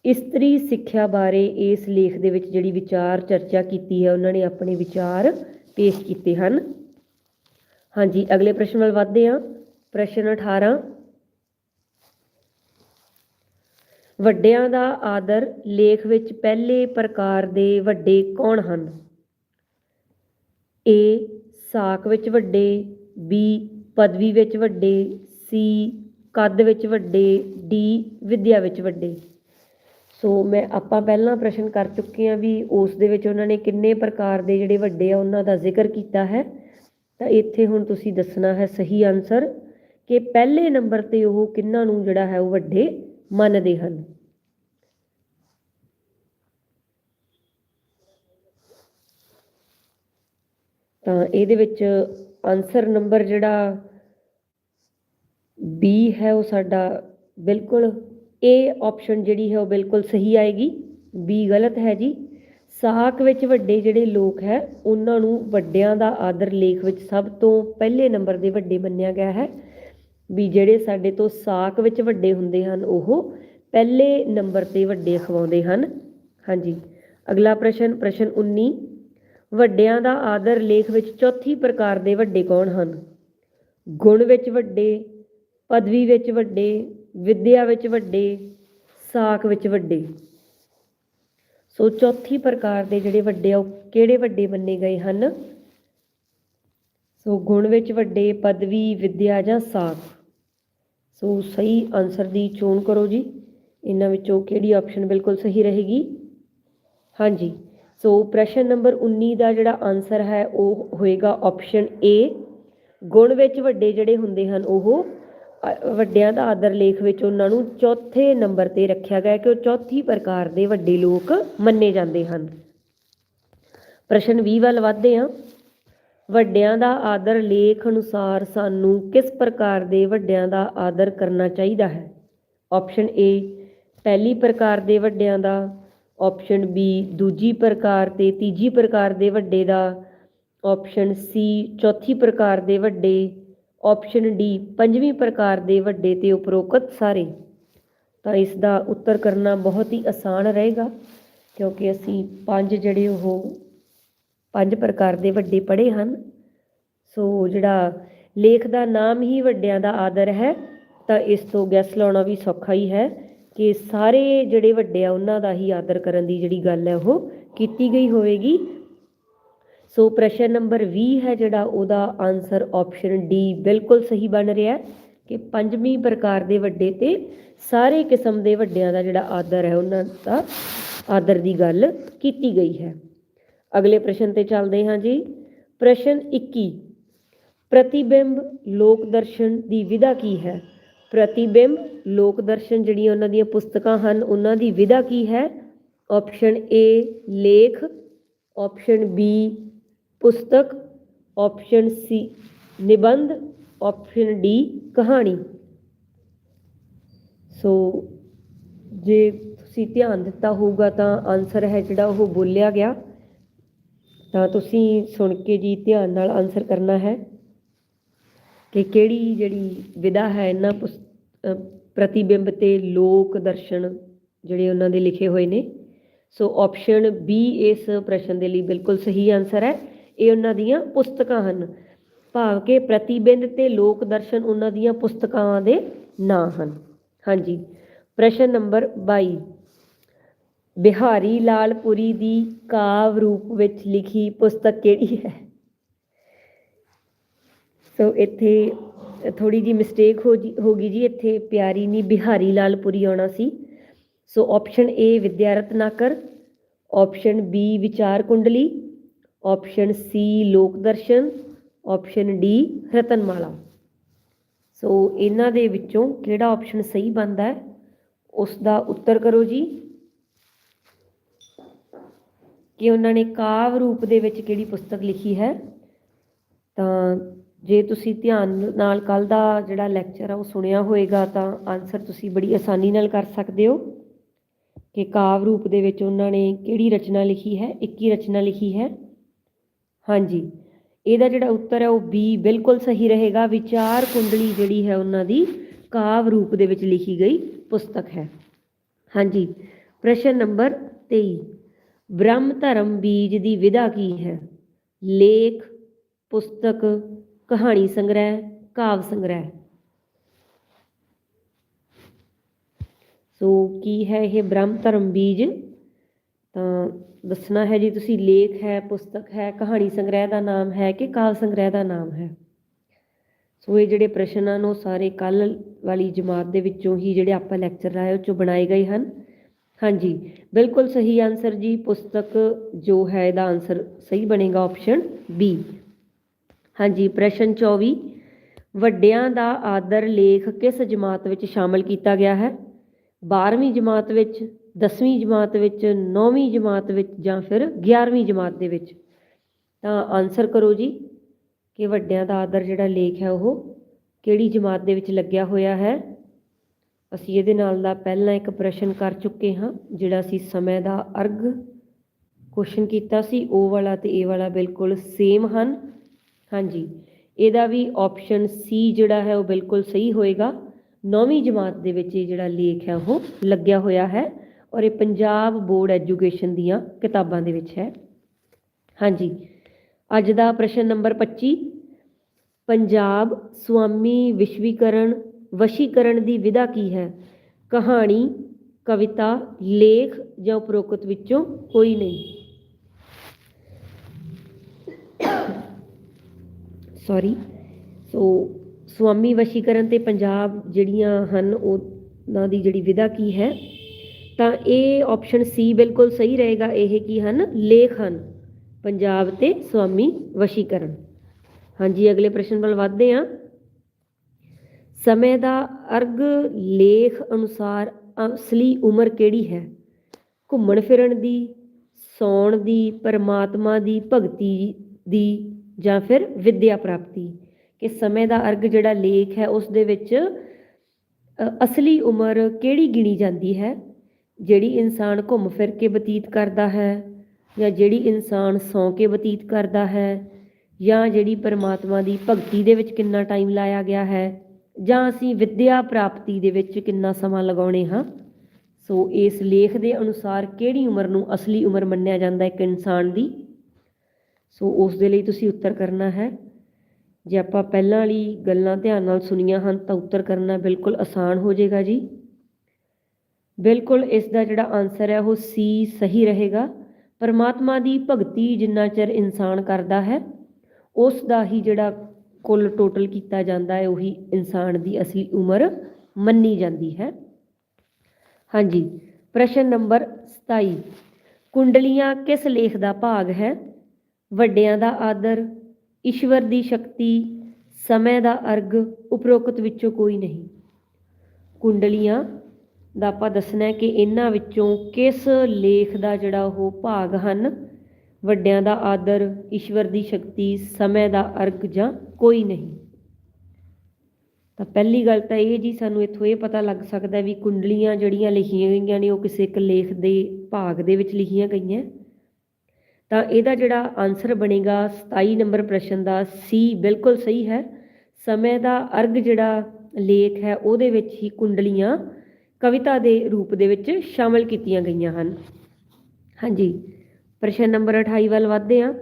ਇਸਤਰੀ ਸਿੱਖਿਆ ਬਾਰੇ ਇਸ ਲੇਖ ਦੇ ਵਿੱਚ ਜਿਹੜੀ ਵਿਚਾਰ ਚਰਚਾ ਕੀਤੀ ਹੈ, ਉਹਨਾਂ ਨੇ ਆਪਣੇ ਵਿਚਾਰ ਪੇਸ਼ ਕੀਤੇ ਹਨ। ਹਾਂਜੀ, ਅਗਲੇ ਪ੍ਰਸ਼ਨ ਵੱਲ ਵਧਦੇ ਹਾਂ। ਪ੍ਰਸ਼ਨ 18 ਵੱਡਿਆਂ ਦਾ ਆਦਰ ਲੇਖ ਵਿੱਚ ਪਹਿਲੇ ਪ੍ਰਕਾਰ ਦੇ ਵੱਡੇ ਕੌਣ ਹਨ? ਏ ਸਾਕ ਵਿੱਚ ਵੱਡੇ ਬੀ ਪਦਵੀ ਵਿੱਚ ਵੱਡੇ ਸੀ ਕੱਦ ਵਿੱਚ ਵੱਡੇ ਡੀ ਵਿਦਿਆ ਵਿੱਚ ਵੱਡੇ। ਸੋ ਮੈਂ ਆਪਾਂ ਪਹਿਲਾਂ ਪ੍ਰਸ਼ਨ ਕਰ ਚੁੱਕੇ ਹਾਂ ਵੀ ਉਸ ਦੇ ਵਿੱਚ ਉਹਨਾਂ ਨੇ ਕਿੰਨੇ ਪ੍ਰਕਾਰ ਦੇ ਜਿਹੜੇ ਵੱਡੇ ਆ, ਉਹਨਾਂ ਦਾ ਜ਼ਿਕਰ ਕੀਤਾ ਹੈ। ਤਾਂ ਇੱਥੇ ਹੁਣ ਤੁਸੀਂ ਦੱਸਣਾ ਹੈ ਸਹੀ ਆਨਸਰ ਕਿ ਪਹਿਲੇ ਨੰਬਰ ਤੇ ਉਹ ਕਿੰਨਾਂ ਨੂੰ ਜਿਹੜਾ ਹੈ ਉਹ ਵੱਡੇ ਮੰਨਦੇ ਹਨ। ਤਾਂ ਇਹਦੇ ਵਿੱਚ ਆਨਸਰ ਨੰਬਰ ਜਿਹੜਾ ਬੀ ਹੈ ਉਹ ਸਾਡਾ ਬਿਲਕੁਲ ਏ ਆਪਸ਼ਨ ਜਿਹੜੀ ਹੈ ਉਹ ਬਿਲਕੁਲ ਸਹੀ ਆਏਗੀ। ਬੀ ਗਲਤ ਹੈ ਜੀ। ਸਾਕ ਵਿੱਚ ਵੱਡੇ ਜਿਹੜੇ ਲੋਕ ਹੈ, ਉਹਨਾਂ ਨੂੰ ਵੱਡਿਆਂ ਦਾ ਆਦਰ ਲੇਖ ਵਿੱਚ ਸਭ ਤੋਂ ਪਹਿਲੇ ਨੰਬਰ ਦੇ ਵੱਡੇ ਮੰਨਿਆ ਗਿਆ ਹੈ। ਵੀ ਜਿਹੜੇ ਸਾਡੇ ਤੋਂ ਸਾਕ ਵਿੱਚ ਵੱਡੇ ਹੁੰਦੇ ਹਨ, ਉਹ ਪਹਿਲੇ ਨੰਬਰ ਤੇ ਵੱਡੇ ਖਵਾਉਂਦੇ ਹਨ। ਹਾਂਜੀ, ਅਗਲਾ ਪ੍ਰਸ਼ਨ ਪ੍ਰਸ਼ਨ 19 ਵੱਡਿਆਂ ਦਾ ਆਦਰ ਲੇਖ ਵਿੱਚ ਚੌਥੀ ਪ੍ਰਕਾਰ ਦੇ ਵੱਡੇ ਕੌਣ ਹਨ? ਗੁਣ ਵਿੱਚ ਵੱਡੇ, ਪਦਵੀ ਵਿੱਚ ਵੱਡੇ, ਵਿੱਦਿਆ ਵਿੱਚ ਵੱਡੇ ਸਾਖ ਵਿੱਚ ਵੱਡੇ। ਸੋ ਚੌਥੀ ਪ੍ਰਕਾਰ ਦੇ ਜਿਹੜੇ ਵੱਡੇ ਆ, ਉਹ ਕਿਹੜੇ ਵੱਡੇ ਮੰਨੇ ਗਏ ਹਨ? ਸੋ ਗੁਣ ਵਿੱਚ ਵੱਡੇ, ਪਦਵੀ, ਵਿਦਿਆ ਜਾਂ ਸਾਖ? ਸੋ ਸਹੀ ਆਨਸਰ ਦੀ ਚੋਣ ਕਰੋ ਜੀ। ਇਹਨਾਂ ਵਿੱਚੋਂ ਕਿਹੜੀ ਆਪਸ਼ਨ ਬਿਲਕੁਲ ਸਹੀ ਰਹੇਗੀ? ਹਾਂਜੀ, ਸੋ ਪ੍ਰਸ਼ਨ ਨੰਬਰ 19 ਦਾ ਜਿਹੜਾ ਆਨਸਰ ਹੈ, ਉਹ ਹੋਏਗਾ ਆਪਸ਼ਨ ਏ ਗੁਣ ਵਿੱਚ ਵੱਡੇ ਜਿਹੜੇ ਹੁੰਦੇ ਹਨ, ਉਹ ਵੱਡਿਆਂ ਦਾ ਆਦਰ ਲੇਖ ਵਿੱਚ ਉਹਨਾਂ ਨੂੰ ਚੌਥੇ ਨੰਬਰ ਤੇ ਰੱਖਿਆ ਗਿਆ ਕਿ ਉਹ ਚੌਥੀ ਪ੍ਰਕਾਰ ਦੇ ਵੱਡੇ ਲੋਕ ਮੰਨੇ ਜਾਂਦੇ ਹਨ। ਪ੍ਰਸ਼ਨ 20 ਵੱਲ ਵਧਦੇ ਹਾਂ। ਵੱਡਿਆਂ ਦਾ ਆਦਰ ਲੇਖ ਅਨੁਸਾਰ ਸਾਨੂੰ ਕਿਸ ਪ੍ਰਕਾਰ ਦੇ ਵੱਡਿਆਂ ਦਾ ਆਦਰ ਕਰਨਾ ਚਾਹੀਦਾ ਹੈ? ਆਪਸ਼ਨ ਏ ਪਹਿਲੀ ਪ੍ਰਕਾਰ ਦੇ ਵੱਡਿਆਂ ਦਾ। ਆਪਸ਼ਨ ਬੀ ਦੂਜੀ ਪ੍ਰਕਾਰ ਤੇ ਤੀਜੀ ਪ੍ਰਕਾਰ ਦੇ ਵੱਡੇ ਦਾ। ਆਪਸ਼ਨ ਸੀ ਚੌਥੀ ਪ੍ਰਕਾਰ ਦੇ ਵੱਡੇ। ਆਪਸ਼ਨ ਡੀ ਪੰਜਵੀਂ ਪ੍ਰਕਾਰ ਦੇ ਵੱਡੇ ਤੇ ਉਪਰੋਕਤ ਸਾਰੇ। ਤਾਂ ਇਸ ਦਾ ਉੱਤਰ ਕਰਨਾ ਬਹੁਤ ਹੀ ਆਸਾਨ ਰਹੇਗਾ, ਕਿਉਂਕਿ ਅਸੀਂ ਪੰਜ ਜਿਹੜੇ ਉਹ ਪੰਜ ਪ੍ਰਕਾਰ ਦੇ ਵੱਡੇ ਪੜ੍ਹੇ ਹਨ। ਸੋ ਜਿਹੜਾ ਲੇਖ ਦਾ ਨਾਮ ਹੀ ਵੱਡਿਆਂ ਦਾ ਆਦਰ ਹੈ, ਤਾਂ ਇਸ ਤੋਂ ਗੈਸ ਲਾਉਣਾ ਵੀ ਸੌਖਾ ਹੀ ਹੈ ਕਿ ਸਾਰੇ ਜਿਹੜੇ ਵੱਡੇ ਆ, ਉਹਨਾਂ ਦਾ ਹੀ ਆਦਰ ਕਰਨ ਦੀ ਜਿਹੜੀ ਗੱਲ ਹੈ ਉਹ ਕੀਤੀ ਗਈ ਹੋਵੇਗੀ। ਸੋ ਪ੍ਰਸ਼ਨ ਨੰਬਰ 20 ਹੈ ਜਿਹੜਾ ਉਹਦਾ ਆਨਸਰ ਆਪਸ਼ਨ ਡੀ ਬਿਲਕੁਲ ਸਹੀ ਬਣ ਰਿਹਾ ਹੈ ਕਿ ਪੰਜਵੀਂ ਪ੍ਰਕਾਰ ਦੇ ਵੱਡੇ ਤੇ ਸਾਰੇ ਕਿਸਮ ਦੇ ਵੱਡਿਆਂ ਦਾ ਜਿਹੜਾ ਆਦਰ ਹੈ, ਉਹਨਾਂ ਦਾ ਆਦਰ ਦੀ ਗੱਲ ਕੀਤੀ ਗਈ ਹੈ। ਅਗਲੇ ਪ੍ਰਸ਼ਨ ਤੇ ਚੱਲਦੇ ਹਾਂ ਜੀ। ਪ੍ਰਸ਼ਨ 21 ਪ੍ਰਤੀਬਿੰਬ ਲੋਕ ਦਰਸ਼ਨ ਦੀ ਵਿਧਾ ਕੀ ਹੈ? ਪ੍ਰਤੀਬਿੰਬ ਲੋਕ ਦਰਸ਼ਨ ਜਿਹੜੀਆਂ ਉਹਨਾਂ ਦੀਆਂ ਪੁਸਤਕਾਂ ਹਨ, ਉਹਨਾਂ ਦੀ ਵਿਧਾ ਕੀ ਹੈ? ਆਪਸ਼ਨ ਏ ਲੇਖ ਆਪਸ਼ਨ ਬੀ ਪੁਸਤਕ ਆਪਸ਼ਨ ਸੀ, ਨਿਬੰਧ ਆਪਸ਼ਨ ਡੀ, ਕਹਾਣੀ। ਸੋ, ਜੇ ਤੁਸੀਂ ਧਿਆਨ ਦਿੱਤਾ ਹੋਊਗਾ ਤਾਂ ਆਨਸਰ ਹੈ ਜਿਹੜਾ ਉਹ ਬੋਲਿਆ ਗਿਆ। ਤਾਂ ਤੁਸੀਂ ਸੁਣ ਕੇ ਜੀ ਧਿਆਨ ਨਾਲ ਆਨਸਰ ਕਰਨਾ ਹੈ ਕਿ ਕਿਹੜੀ ਜਿਹੜੀ ਵਿਧਾ ਹੈ ਇਹਨਾਂ ਪੁਸ- ਪ੍ਰਤੀਬਿੰਬ ਤੇ ਲੋਕ ਦਰਸ਼ਨ ਜਿਹੜੇ ਉਹਨਾਂ ਦੇ ਲਿਖੇ ਹੋਏ ਨੇ। ਸੋ, ਆਪਸ਼ਨ ਬੀ ਇਸ ਪ੍ਰਸ਼ਨ ਦੇ ਲਈ ਬਿਲਕੁਲ ਸਹੀ ਆਨਸਰ ਹੈ। ਇਹ ਉਹਨਾਂ ਦੀਆਂ ਪੁਸਤਕਾਂ ਹਨ। ਭਾਵ ਕਿ ਪ੍ਰਤੀਬਿੰਬ ਤੇ ਲੋਕ ਦਰਸ਼ਨ ਉਹਨਾਂ ਦੀਆਂ ਪੁਸਤਕਾਂ ਦੇ ਨਾਂ ਹਨ। ਹਾਂਜੀ, ਪ੍ਰਸ਼ਨ ਨੰਬਰ 22 ਬਿਹਾਰੀ ਲਾਲ ਪੁਰੀ ਦੀ ਕਾਵ ਰੂਪ ਵਿੱਚ ਲਿਖੀ ਪੁਸਤਕ ਕਿਹੜੀ ਹੈ? ਸੋ ਇੱਥੇ ਥੋੜੀ ਜੀ ਮਿਸਟੇਕ ਹੋ ਗਈ ਜੀ, ਇੱਥੇ ਪਿਆਰੀ ਨਹੀਂ ਬਿਹਾਰੀ ਲਾਲ ਪੁਰੀ ਆਉਣਾ ਸੀ। So option A Vidya Ratnakar option B Vichar Kundli option ਸੀ ਲੋਕ ਦਰਸ਼ਨ। Option D ਰਤਨਮਾਲਾ। ਸੋ ਇਹਨਾਂ ਦੇ ਵਿੱਚੋਂ ਕਿਹੜਾ ਆਪਸ਼ਨ ਸਹੀ ਬਣਦਾ ਹੈ? ਉਸ ਦਾ ਉੱਤਰ ਕਰੋ ਜੀ। ਕਿ ਉਹਨਾਂ ਨੇ ਕਾਵ ਰੂਪ ਦੇ ਵਿੱਚ ਕਿਹੜੀ ਪੁਸਤਕ ਲਿਖੀ ਹੈ? ਤਾਂ ਜੇ ਤੁਸੀਂ ਧਿਆਨ ਨਾਲ ਕੱਲ ਦਾ ਜਿਹੜਾ ਲੈਕਚਰ ਆ, ਉਹ ਸੁਣਿਆ ਹੋਵੇਗਾ ਤਾਂ ਆਨਸਰ ਤੁਸੀਂ ਬੜੀ ਆਸਾਨੀ ਨਾਲ ਕਰ ਸਕਦੇ ਹੋ। ਕਿ ਕਾਵ ਰੂਪ ਦੇ ਵਿੱਚ ਉਹਨਾਂ ਨੇ ਕਿਹੜੀ ਰਚਨਾ ਲਿਖੀ ਹੈ? 21 ਰਚਨਾ ਲਿਖੀ ਹੈ। ਹਾਂਜੀ। ਇਹਦਾ ਜਿਹੜਾ ਉੱਤਰ ਹੈ ਉਹ ਬੀ ਬਿਲਕੁਲ ਸਹੀ ਰਹੇਗਾ। ਵਿਚਾਰ ਕੁੰਡਲੀ ਜਿਹੜੀ ਹੈ ਉਹਨਾਂ ਦੀ ਕਾਵ ਰੂਪ ਦੇ ਵਿੱਚ ਲਿਖੀ ਗਈ ਪੁਸਤਕ ਹੈ। ਹਾਂਜੀ, ਪ੍ਰਸ਼ਨ ਨੰਬਰ 23 ਬ੍ਰਹਮ ਧਰਮ ਬੀਜ ਦੀ ਵਿਧਾ ਕੀ ਹੈ? ਲੇਖ, ਪੁਸਤਕ, ਕਹਾਣੀ ਸੰਗ੍ਰਹਿ, ਕਾਵ ਸੰਗ੍ਰਹਿ। ਸੋ ਕੀ ਹੈ ਇਹ ਬ੍ਰਹਮ ਧਰਮ ਬੀਜ? ਤਾਂ ਦੱਸਣਾ ਹੈ ਜੀ, ਤੁਸੀਂ ਲੇਖ ਹੈ, ਪੁਸਤਕ ਹੈ, ਕਹਾਣੀ ਸੰਗ੍ਰਹਿ ਦਾ ਨਾਮ ਹੈ ਕਿ ਕਾਵ ਸੰਗ੍ਰਹਿ ਦਾ ਨਾਮ ਹੈ? ਸੋ ਇਹ ਜਿਹੜੇ ਪ੍ਰਸ਼ਨ ਹਨ ਉਹ ਸਾਰੇ ਕੱਲ ਵਾਲੀ ਜਮਾਤ ਦੇ ਵਿੱਚੋਂ ਹੀ ਜਿਹੜੇ ਆਪਾਂ ਲੈਕਚਰ ਲਾਏ, ਉਹ ਚੋਂ ਬਣਾਏ ਗਏ ਹਨ। ਹਾਂਜੀ, ਬਿਲਕੁਲ ਸਹੀ ਆਨਸਰ ਜੀ, ਪੁਸਤਕ ਜੋ ਹੈ ਇਹਦਾ ਆਨਸਰ ਸਹੀ ਬਣੇਗਾ ਆਪਸ਼ਨ ਬੀ ਹਾਂਜੀ, ਪ੍ਰਸ਼ਨ 24 ਵੱਡਿਆਂ ਦਾ ਆਦਰ ਲੇਖ ਕਿਸ ਜਮਾਤ ਵਿੱਚ ਸ਼ਾਮਲ ਕੀਤਾ ਗਿਆ ਹੈ? 12ਵੀਂ ਜਮਾਤ ਵਿੱਚ 10ਵੀਂ ਜਮਾਤ ਵਿੱਚ 9ਵੀਂ ਜਮਾਤ ਵਿੱਚ ਜਾਂ ਫਿਰ 11ਵੀਂ ਜਮਾਤ ਦੇ ਵਿੱਚ? ਤਾਂ ਆਨਸਰ ਕਰੋ ਜੀ ਕਿ ਵੱਡਿਆਂ ਦਾ ਆਦਰ ਜਿਹੜਾ ਲੇਖ ਹੈ ਉਹ ਕਿਹੜੀ ਜਮਾਤ ਦੇ ਵਿੱਚ ਲੱਗਿਆ ਹੋਇਆ ਹੈ? ਅਸੀਂ ਇਹਦੇ ਨਾਲ ਦਾ ਪਹਿਲਾਂ ਇੱਕ ਪ੍ਰਸ਼ਨ ਕਰ ਚੁੱਕੇ ਹਾਂ, ਜਿਹੜਾ ਅਸੀਂ ਸਮੇਂ ਦਾ ਅਰਗ ਕੁਐਸਚਨ ਕੀਤਾ ਸੀ, ਉਹ ਵਾਲਾ ਤੇ ਇਹ ਵਾਲਾ ਬਿਲਕੁਲ ਸੇਮ ਹਨ। ਹਾਂਜੀ, ਇਹਦਾ ਵੀ ਆਪਸ਼ਨ ਸੀ ਜਿਹੜਾ ਹੈ ਉਹ ਬਿਲਕੁਲ ਸਹੀ ਹੋਏਗਾ। ਨੌਵੀਂ ਜਮਾਤ ਦੇ ਵਿੱਚ ਇਹ ਜਿਹੜਾ ਲੇਖ ਹੈ ਉਹ ਲੱਗਿਆ ਹੋਇਆ ਹੈ। ਔਰ ਇਹ ਪੰਜਾਬ ਬੋਰਡ ਐਜੂਕੇਸ਼ਨ ਦੀਆਂ ਕਿਤਾਬਾਂ ਦੇ ਵਿੱਚ ਹੈ। ਹਾਂਜੀ, ਅੱਜ ਦਾ ਪ੍ਰਸ਼ਨ ਨੰਬਰ 25 ਪੰਜਾਬ ਸੁਆਮੀ ਵਿਸ਼ਵੀਕਰਨ, ਵਸ਼ੀਕਰਨ ਦੀ ਵਿਧਾ ਕੀ ਹੈ? ਕਹਾਣੀ, ਕਵਿਤਾ, ਲੇਖ ਜਾਂ ਉਪਰੋਕਤ ਵਿੱਚੋਂ ਕੋਈ ਨਹੀਂ। ਸੌਰੀ ਸੋ ਸੁਆਮੀ ਵਸ਼ੀਕਰਨ ਤੇ ਪੰਜਾਬ ਜਿਹੜੀਆਂ ਹਨ, ਉਹਨਾਂ ਦੀ ਜਿਹੜੀ ਵਿਧਾ ਕੀ ਹੈ? ਤਾਂ ਇਹ ਆਪਸ਼ਨ ਸੀ ਬਿਲਕੁਲ ਸਹੀ ਰਹੇਗਾ, ਇਹ ਕੀ ਹਨ? ਲੇਖ ਹਨ ਪੰਜਾਬ ਤੇ ਸੁਆਮੀ ਵਸ਼ੀਕਰਨ। ਹਾਂਜੀ, ਅਗਲੇ ਪ੍ਰਸ਼ਨ ਵੱਲ ਵਧਦੇ ਹਾਂ। ਸਮੇਂ ਦਾ ਅਰਗ ਲੇਖ ਅਨੁਸਾਰ ਅਸਲੀ ਉਮਰ ਕਿਹੜੀ ਹੈ? ਘੁੰਮਣ ਫਿਰਨ ਦੀ, ਸੌਣ ਦੀ, ਪਰਮਾਤਮਾ ਦੀ, ਭਗਤੀ ਦੀ ਜਾਂ ਫਿਰ ਵਿੱਦਿਆ ਪ੍ਰਾਪਤੀ? ਕਿ ਸਮੇਂ ਦਾ ਅਰਗ ਜਿਹੜਾ ਲੇਖ ਹੈ, ਉਸ ਦੇ ਵਿੱਚ ਅਸਲੀ ਉਮਰ ਕਿਹੜੀ ਗਿਣੀ ਜਾਂਦੀ ਹੈ? ਜਿਹੜੀ ਇਨਸਾਨ ਘੁੰਮ ਫਿਰ ਕੇ ਬਤੀਤ ਕਰਦਾ ਹੈ, ਜਾਂ ਜਿਹੜੀ ਇਨਸਾਨ ਸੌਂ ਕੇ ਬਤੀਤ ਕਰਦਾ ਹੈ, ਜਾਂ ਜਿਹੜੀ ਪਰਮਾਤਮਾ ਦੀ ਭਗਤੀ ਦੇ ਵਿੱਚ ਕਿੰਨਾ ਟਾਈਮ ਲਾਇਆ ਗਿਆ ਹੈ, ਜਾਂ ਅਸੀਂ ਵਿਦਿਆ ਪ੍ਰਾਪਤੀ ਦੇ ਵਿੱਚ ਕਿੰਨਾ ਸਮਾਂ ਲਗਾਉਣੇ ਹਾਂ। ਸੋ ਇਸ ਲੇਖ ਦੇ ਅਨੁਸਾਰ ਕਿਹੜੀ ਉਮਰ ਨੂੰ ਅਸਲੀ ਉਮਰ ਮੰਨਿਆ ਜਾਂਦਾ ਇੱਕ ਇਨਸਾਨ ਦੀ? ਸੋ ਉਸ ਦੇ ਲਈ ਤੁਸੀਂ ਉੱਤਰ ਕਰਨਾ ਹੈ। ਜੇ ਆਪਾਂ ਪਹਿਲਾਂ ਵਾਲੀ ਗੱਲਾਂ ਧਿਆਨ ਨਾਲ ਸੁਣੀਆਂ ਹਨ ਤਾਂ ਉੱਤਰ ਕਰਨਾ ਬਿਲਕੁਲ ਆਸਾਨ ਹੋ ਜਾਏਗਾ ਜੀ। ਬਿਲਕੁਲ ਇਸ ਦਾ ਜਿਹੜਾ ਆਨਸਰ ਹੈ ਉਹ ਸੀ ਸਹੀ ਰਹੇਗਾ। ਪਰਮਾਤਮਾ ਦੀ ਭਗਤੀ ਜਿੰਨਾ ਚਿਰ ਇਨਸਾਨ ਕਰਦਾ ਹੈ ਉਸ ਦਾ ਹੀ ਜਿਹੜਾ ਕੁੱਲ ਟੋਟਲ ਕੀਤਾ ਜਾਂਦਾ ਹੈ, ਉਹੀ ਇਨਸਾਨ ਦੀ ਅਸਲੀ ਉਮਰ ਮੰਨੀ ਜਾਂਦੀ ਹੈ। ਹਾਂਜੀ, ਪ੍ਰਸ਼ਨ ਨੰਬਰ 27 ਕੁੰਡਲੀਆਂ ਕਿਸ ਲੇਖ ਦਾ ਭਾਗ ਹੈ? ਵੱਡਿਆਂ ਦਾ ਆਦਰ, ਈਸ਼ਵਰ ਦੀ ਸ਼ਕਤੀ, ਸਮੇਂ ਦਾ ਅਰਗ, ਉਪਰੋਕਤ ਵਿੱਚੋਂ ਕੋਈ ਨਹੀਂ। ਕੁੰਡਲੀਆਂ ਦਾ ਆਪਾਂ ਦੱਸਣਾ ਕਿ ਇਹਨਾਂ ਵਿੱਚੋਂ ਕਿਸ ਲੇਖ ਦਾ ਜਿਹੜਾ ਉਹ ਭਾਗ ਹਨ? ਵੱਡਿਆਂ ਦਾ ਆਦਰ, ਈਸ਼ਵਰ ਦੀ ਸ਼ਕਤੀ, ਸਮੇਂ ਦਾ ਅਰਗ ਜਾਂ ਕੋਈ ਨਹੀਂ? ਤਾਂ ਪਹਿਲੀ ਗੱਲ ਤਾਂ ਇਹ ਜੀ, ਸਾਨੂੰ ਇੱਥੋਂ ਇਹ ਪਤਾ ਲੱਗ ਸਕਦਾ ਵੀ ਕੁੰਡਲੀਆਂ ਜਿਹੜੀਆਂ ਲਿਖੀਆਂ ਗਈਆਂ ਨੇ, ਉਹ ਕਿਸੇ ਇੱਕ ਲੇਖ ਦੇ ਭਾਗ ਦੇ ਵਿੱਚ ਲਿਖੀਆਂ ਗਈਆਂ। ਤਾਂ ਇਹਦਾ ਜਿਹੜਾ ਆਨਸਰ ਬਣੇਗਾ 27 ਨੰਬਰ ਪ੍ਰਸ਼ਨ ਦਾ, ਸੀ ਬਿਲਕੁਲ ਸਹੀ ਹੈ। ਸਮੇਂ ਦਾ ਅਰਗ ਜਿਹੜਾ ਲੇਖ ਹੈ, ਉਹਦੇ ਵਿੱਚ ਹੀ ਕੁੰਡਲੀਆਂ ਕਵਿਤਾ ਦੇ ਰੂਪ ਦੇ ਵਿੱਚ ਸ਼ਾਮਲ ਕੀਤੀਆਂ ਗਈਆਂ ਹਨ। ਹਾਂਜੀ, ਪ੍ਰਸ਼ਨ ਨੰਬਰ 28 ਵੱਲ ਵਧਦੇ ਹਾਂ।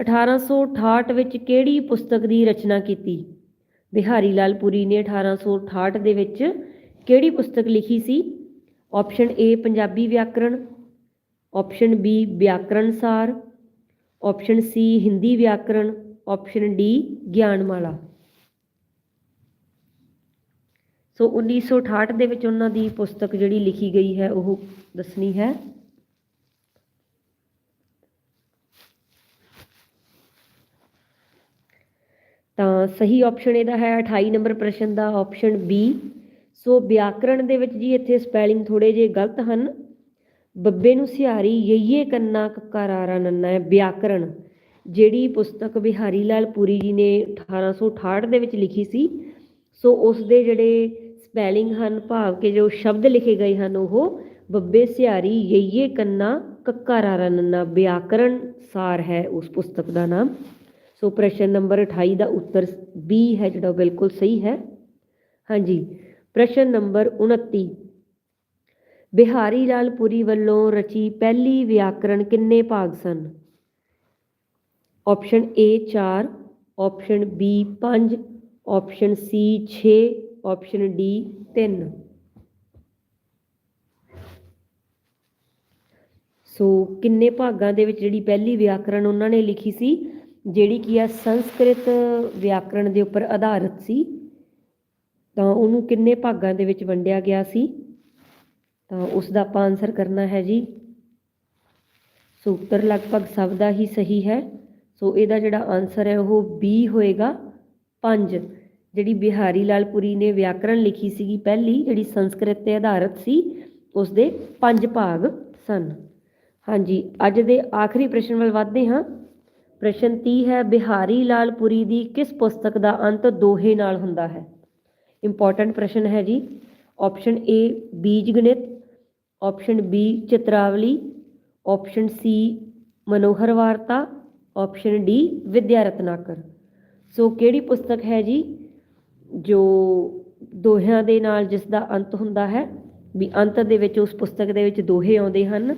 1868 ਵਿੱਚ ਕਿਹੜੀ ਪੁਸਤਕ ਦੀ ਰਚਨਾ ਕੀਤੀ? ਬਿਹਾਰੀ ਲਾਲ ਪੁਰੀ ਨੇ 1868 ਦੇ ਵਿੱਚ ਕਿਹੜੀ ਪੁਸਤਕ ਲਿਖੀ ਸੀ? Option A Punjabi Vyakaran, option B Vyakaran Sar, option C Hindi Vyakaran, option D Gyanmala. So 1968 ਦੇ ਵਿੱਚ ਉਹਨਾਂ ਦੀ ਪੁਸਤਕ ਜਿਹੜੀ ਲਿਖੀ ਗਈ ਹੈ, ਉਹ ਦੱਸਣੀ ਹੈ। ਤਾਂ ਸਹੀ ਆਪਸ਼ਨ ਇਹਦਾ ਹੈ 28 ਨੰਬਰ ਪ੍ਰਸ਼ਨ ਦਾ ਆਪਸ਼ਨ ਬੀ ਸੋ ਵਿਆਕਰਣ ਦੇ ਵਿੱਚ ਜੀ ਇੱਥੇ ਸਪੈਲਿੰਗ ਥੋੜੇ ਜਿਹੇ ਗਲਤ ਹਨ। ਬੱਬੇ ਨੂੰ ਸਿਹਾਰੀ, ਯਈਏ ਕੰਨਾ ਕੱਕਾ ਰਾਰਾ ਨੰਨਾ ਹੈ, ਵਿਆਕਰਣ। ਜਿਹੜੀ ਪੁਸਤਕ ਬਿਹਾਰੀ ਲਾਲ ਪੁਰੀ ਜੀ ਨੇ 1868 ਦੇ ਵਿੱਚ ਲਿਖੀ ਸੀ ਸੋ ਉਸ ਦੇ ਜਿਹੜੇ ਸਪੈਲਿੰਗ ਹਨ, ਭਾਵ ਕਿ ਜੋ ਸ਼ਬਦ ਲਿਖੇ ਗਏ ਹਨ, ਉਹ ਬੱਬੇ ਸਿਆਰੀ ਯਈਏ ਕੰਨਾ ਕੱਕਾ ਰਾਰਾ ਨੰਨਾ ਵਿਆਕਰਣ ਸਾਰ ਹੈ ਉਸ ਪੁਸਤਕ ਦਾ ਨਾਮ। ਸੋ ਪ੍ਰਸ਼ਨ ਨੰਬਰ 28 ਦਾ ਉੱਤਰ ਬੀ ਹੈ ਜਿਹੜਾ ਉਹ ਬਿਲਕੁਲ ਸਹੀ ਹੈ। ਹਾਂਜੀ, ਪ੍ਰਸ਼ਨ ਨੰਬਰ 29 ਬਿਹਾਰੀ ਲਾਲ ਪੁਰੀ ਵੱਲੋਂ ਰਚੀ ਪਹਿਲੀ ਵਿਆਕਰਣ ਕਿੰਨੇ ਭਾਗ ਸਨ? Option A 4 option B 5 option C 6 option D 3 so ਕਿੰਨੇ ਭਾਗਾਂ ਦੇ ਵਿੱਚ ਜਿਹੜੀ ਪਹਿਲੀ ਵਿਆਕਰਣ ਉਹਨਾਂ ਨੇ ਲਿਖੀ ਸੀ, ਜਿਹੜੀ ਕੀ ਆ ਸੰਸਕ੍ਰਿਤ ਵਿਆਕਰਣ ਦੇ ਉੱਪਰ ਆਧਾਰਿਤ ਸੀ, ਤਾਂ ਉਹਨੂੰ ਕਿੰਨੇ ਭਾਗਾਂ ਦੇ ਵਿੱਚ ਵੰਡਿਆ ਗਿਆ ਸੀ? ਤਾਂ ਉਸ ਦਾ ਆਪਾਂ ਆਨਸਰ ਕਰਨਾ ਹੈ ਜੀ। ਸੋ ਉੱਤਰ ਲਗਭਗ ਸਭ ਦਾ ਹੀ ਸਹੀ ਹੈ। ਸੋ ਇਹਦਾ ਜਿਹੜਾ ਆਨਸਰ ਹੈ ਉਹ ਬੀ ਹੋਏਗਾ। ਪੰਜ, ਜਿਹੜੀ ਬਿਹਾਰੀ ਲਾਲ ਪੁਰੀ ਨੇ ਵਿਆਕਰਣ ਲਿਖੀ ਸੀਗੀ ਪਹਿਲੀ, ਜਿਹੜੀ ਸੰਸਕ੍ਰਿਤ ਤੇ ਆਧਾਰਿਤ ਸੀ ਉਸ ਦੇ ਪੰਜ ਭਾਗ ਸਨ। ਹਾਂਜੀ, ਅੱਜ ਦੇ ਆਖਰੀ ਪ੍ਰਸ਼ਨ ਵੱਲ ਵਧਦੇ ਹਾਂ। ਪ੍ਰਸ਼ਨ 30 ਹੈ, ਬਿਹਾਰੀ ਲਾਲ ਪੁਰੀ ਦੀ ਕਿਸ ਪੁਸਤਕ ਦਾ ਅੰਤ ਦੋਹੇ ਨਾਲ ਹੁੰਦਾ ਹੈ? ਇੰਪੋਰਟੈਂਟ ਪ੍ਰਸ਼ਨ ਹੈ ਜੀ। Option A Beej Ganit. Option B Chitravali. Option C Manohar Varta. Option D ਵਿਦਿਆ ਰਤਨਾਕਰ। ਸੋ ਕਿਹੜੀ ਪੁਸਤਕ ਹੈ ਜੀ ਜੋ ਦੋਹਿਆਂ ਦੇ ਨਾਲ ਜਿਸ ਦਾ ਅੰਤ ਹੁੰਦਾ ਹੈ, ਵੀ ਅੰਤ ਦੇ ਵਿੱਚ ਉਸ ਪੁਸਤਕ ਦੇ ਵਿੱਚ ਦੋਹੇ ਆਉਂਦੇ ਹਨ?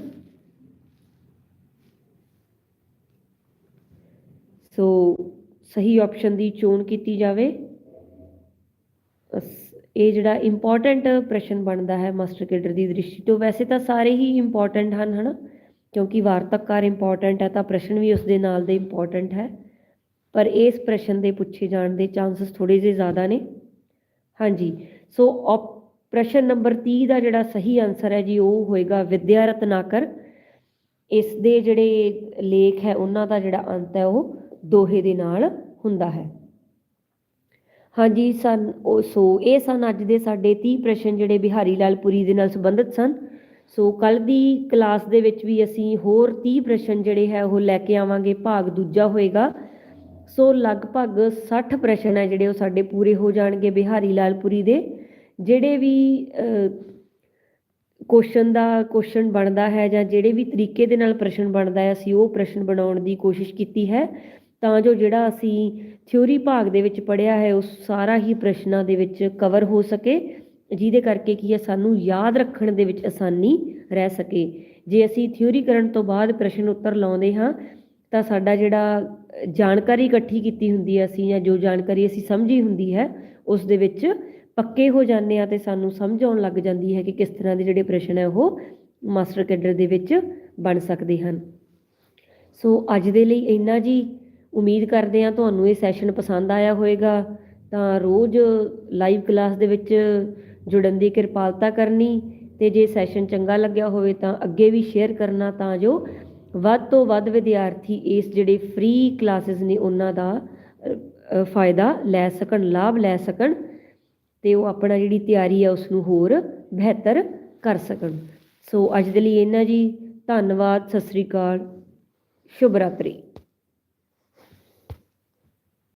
ਸੋ ਸਹੀ ਆਪਸ਼ਨ ਦੀ ਚੋਣ ਕੀਤੀ ਜਾਵੇ। ਇਹ ਜਿਹੜਾ ਇੰਪੋਰਟੈਂਟ ਪ੍ਰਸ਼ਨ ਬਣਦਾ ਹੈ ਮਾਸਟਰ ਕੇਡਰ ਦੀ ਦ੍ਰਿਸ਼ਟੀ ਤੋਂ, ਵੈਸੇ ਤਾਂ ਸਾਰੇ ਹੀ ਇੰਪੋਰਟੈਂਟ ਹਨ, ਹਨਾ? ਕਿਉਂਕਿ ਵਾਰਤਕਕਾਰ ਇੰਪੋਰਟੈਂਟ ਹੈ, ਤਾਂ ਪ੍ਰਸ਼ਨ ਵੀ ਉਸ ਦੇ ਨਾਲ ਦੇ ਇੰਪੋਰਟੈਂਟ ਹੈ। ਪਰ ਇਸ ਪ੍ਰਸ਼ਨ ਦੇ ਪੁੱਛੇ ਜਾਣ ਦੇ ਚਾਂਸਸ ਥੋੜੇ ਜਿਹੇ ਜ਼ਿਆਦਾ ਨੇ। ਹਾਂਜੀ, ਸੋ op- ਪ੍ਰਸ਼ਨ ਨੰਬਰ 30 ਦਾ ਜਿਹੜਾ ਸਹੀ ਆਨਸਰ ਹੈ ਜੀ, ਉਹ ਹੋਏਗਾ ਵਿਦਿਆ ਰਤਨਾਕਰ। ਇਸ ਦੇ ਜਿਹੜੇ ਲੇਖ ਹੈ, ਉਹਨਾਂ ਦਾ ਜਿਹੜਾ ਅੰਤ ਹੈ, ਉਹ ਦੋਹੇ ਦੇ ਨਾਲ ਹੁੰਦਾ ਹੈ। ਹਾਂਜੀ, ਸਨ, ਉਹ, ਸੋ ਇਹ ਸਨ ਅੱਜ ਦੇ ਸਾਡੇ 30 ਪ੍ਰਸ਼ਨ ਜਿਹੜੇ ਬਿਹਾਰੀ ਲਾਲ ਪੁਰੀ ਦੇ ਨਾਲ ਸੰਬੰਧਿਤ ਸਨ। ਸੋ ਕੱਲ ਦੀ ਕਲਾਸ ਦੇ ਵਿੱਚ ਵੀ ਅਸੀਂ ਹੋਰ 30 ਪ੍ਰਸ਼ਨ ਜਿਹੜੇ ਹੈ, ਉਹ ਲੈ ਕੇ ਆਵਾਂਗੇ। ਭਾਗ ਦੂਜਾ ਹੋਏਗਾ। ਸੋ ਲਗਭਗ 60 ਪ੍ਰਸ਼ਨ ਹੈ ਜਿਹੜੇ ਉਹ ਸਾਡੇ ਪੂਰੇ ਹੋ ਜਾਣਗੇ ਬਿਹਾਰੀ ਲਾਲਪੁਰੀ ਦੇ, ਜਿਹੜੇ ਵੀ ਕੁਐਸਚਨ ਦਾ ਕੁਐਸਚਨ ਬਣਦਾ ਹੈ ਜਾਂ ਜਿਹੜੇ ਵੀ ਤਰੀਕੇ ਦੇ ਨਾਲ ਪ੍ਰਸ਼ਨ ਬਣਦਾ ਹੈ, ਅਸੀਂ ਉਹ ਪ੍ਰਸ਼ਨ ਬਣਾਉਣ ਦੀ ਕੋਸ਼ਿਸ਼ ਕੀਤੀ ਹੈ। ਤਾਂ ਜੋ ਜਿਹੜਾ ਅਸੀਂ ਥਿਊਰੀ ਭਾਗ ਦੇ ਵਿੱਚ ਪੜਿਆ ਹੈ, ਉਹ ਸਾਰਾ ਹੀ ਪ੍ਰਸ਼ਨਾਂ ਦੇ ਵਿੱਚ ਕਵਰ ਹੋ ਸਕੇ, ਜਿਹਦੇ ਕਰਕੇ ਕੀ ਹੈ, ਸਾਨੂੰ ਯਾਦ ਰੱਖਣ ਦੇ ਵਿੱਚ ਆਸਾਨੀ ਰਹਿ ਸਕੇ। ਜੇ ਅਸੀਂ ਥਿਊਰੀ ਕਰਨ ਤੋਂ ਬਾਅਦ ਪ੍ਰਸ਼ਨ ਉੱਤਰ ਲਾਉਂਦੇ ਹਾਂ ਤਾਂ ਸਾਡਾ ਜਿਹੜਾ ਜਾਣਕਾਰੀ ਇਕੱਠੀ ਕੀਤੀ ਹੁੰਦੀ ਹੈ ਅਸੀਂ ਜਾਂ ਜੋ ਜਾਣਕਾਰੀ ਅਸੀਂ ਸਮਝੀ ਹੁੰਦੀ ਹੈ, ਉਸ ਦੇ ਵਿੱਚ ਪੱਕੇ ਹੋ ਜਾਂਦੇ ਆ ਤੇ ਸਾਨੂੰ ਸਮਝ ਆਉਣ ਲੱਗ ਜਾਂਦੀ ਹੈ ਕਿ ਕਿਸ ਤਰ੍ਹਾਂ ਦੇ ਜਿਹੜੇ ਪ੍ਰਸ਼ਨ ਹੈ ਉਹ ਮਾਸਟਰ ਕੈਡਰ ਦੇ ਵਿੱਚ ਬਣ ਸਕਦੇ ਹਨ। ਸੋ ਅੱਜ ਦੇ ਲਈ ਇੰਨਾ ਜੀ। ਉਮੀਦ ਕਰਦੇ ਹਾਂ ਤੁਹਾਨੂੰ ਇਹ ਸੈਸ਼ਨ ਪਸੰਦ ਆਇਆ ਹੋਵੇਗਾ। ਤਾਂ ਰੋਜ਼ ਲਾਈਵ ਕਲਾਸ ਦੇ ਵਿੱਚ ਜੁੜਨ ਦੀ ਕਿਰਪਾਲਤਾ ਕਰਨੀ ਤੇ ਜੇ ਸੈਸ਼ਨ ਚੰਗਾ ਲੱਗਿਆ ਹੋਵੇ ਤਾਂ ਅੱਗੇ ਵੀ ਸ਼ੇਅਰ ਕਰਨਾ ਤਾਂ ਜੋ ਵੱਧ ਤੋਂ ਵੱਧ ਵਿਦਿਆਰਥੀ ਇਸ ਜਿਹੜੇ ਫ੍ਰੀ ਕਲਾਸਿਸ ਨੇ ਉਹਨਾਂ ਦਾ ਫਾਇਦਾ ਲੈ ਸਕਣ, ਲਾਭ ਲੈ ਸਕਣ ਤੇ ਉਹ ਆਪਣਾ ਜਿਹੜੀ ਤਿਆਰੀ ਆ ਉਸ ਨੂੰ ਹੋਰ ਬਿਹਤਰ ਕਰ ਸਕਣ। ਸੋ ਅੱਜ ਦੇ ਲਈ ਇੰਨਾ ਜੀ। ਧੰਨਵਾਦ। ਸਤਿ ਸ੍ਰੀ ਅਕਾਲ। ਸ਼ੁਭ ਰਾਤਰੀ।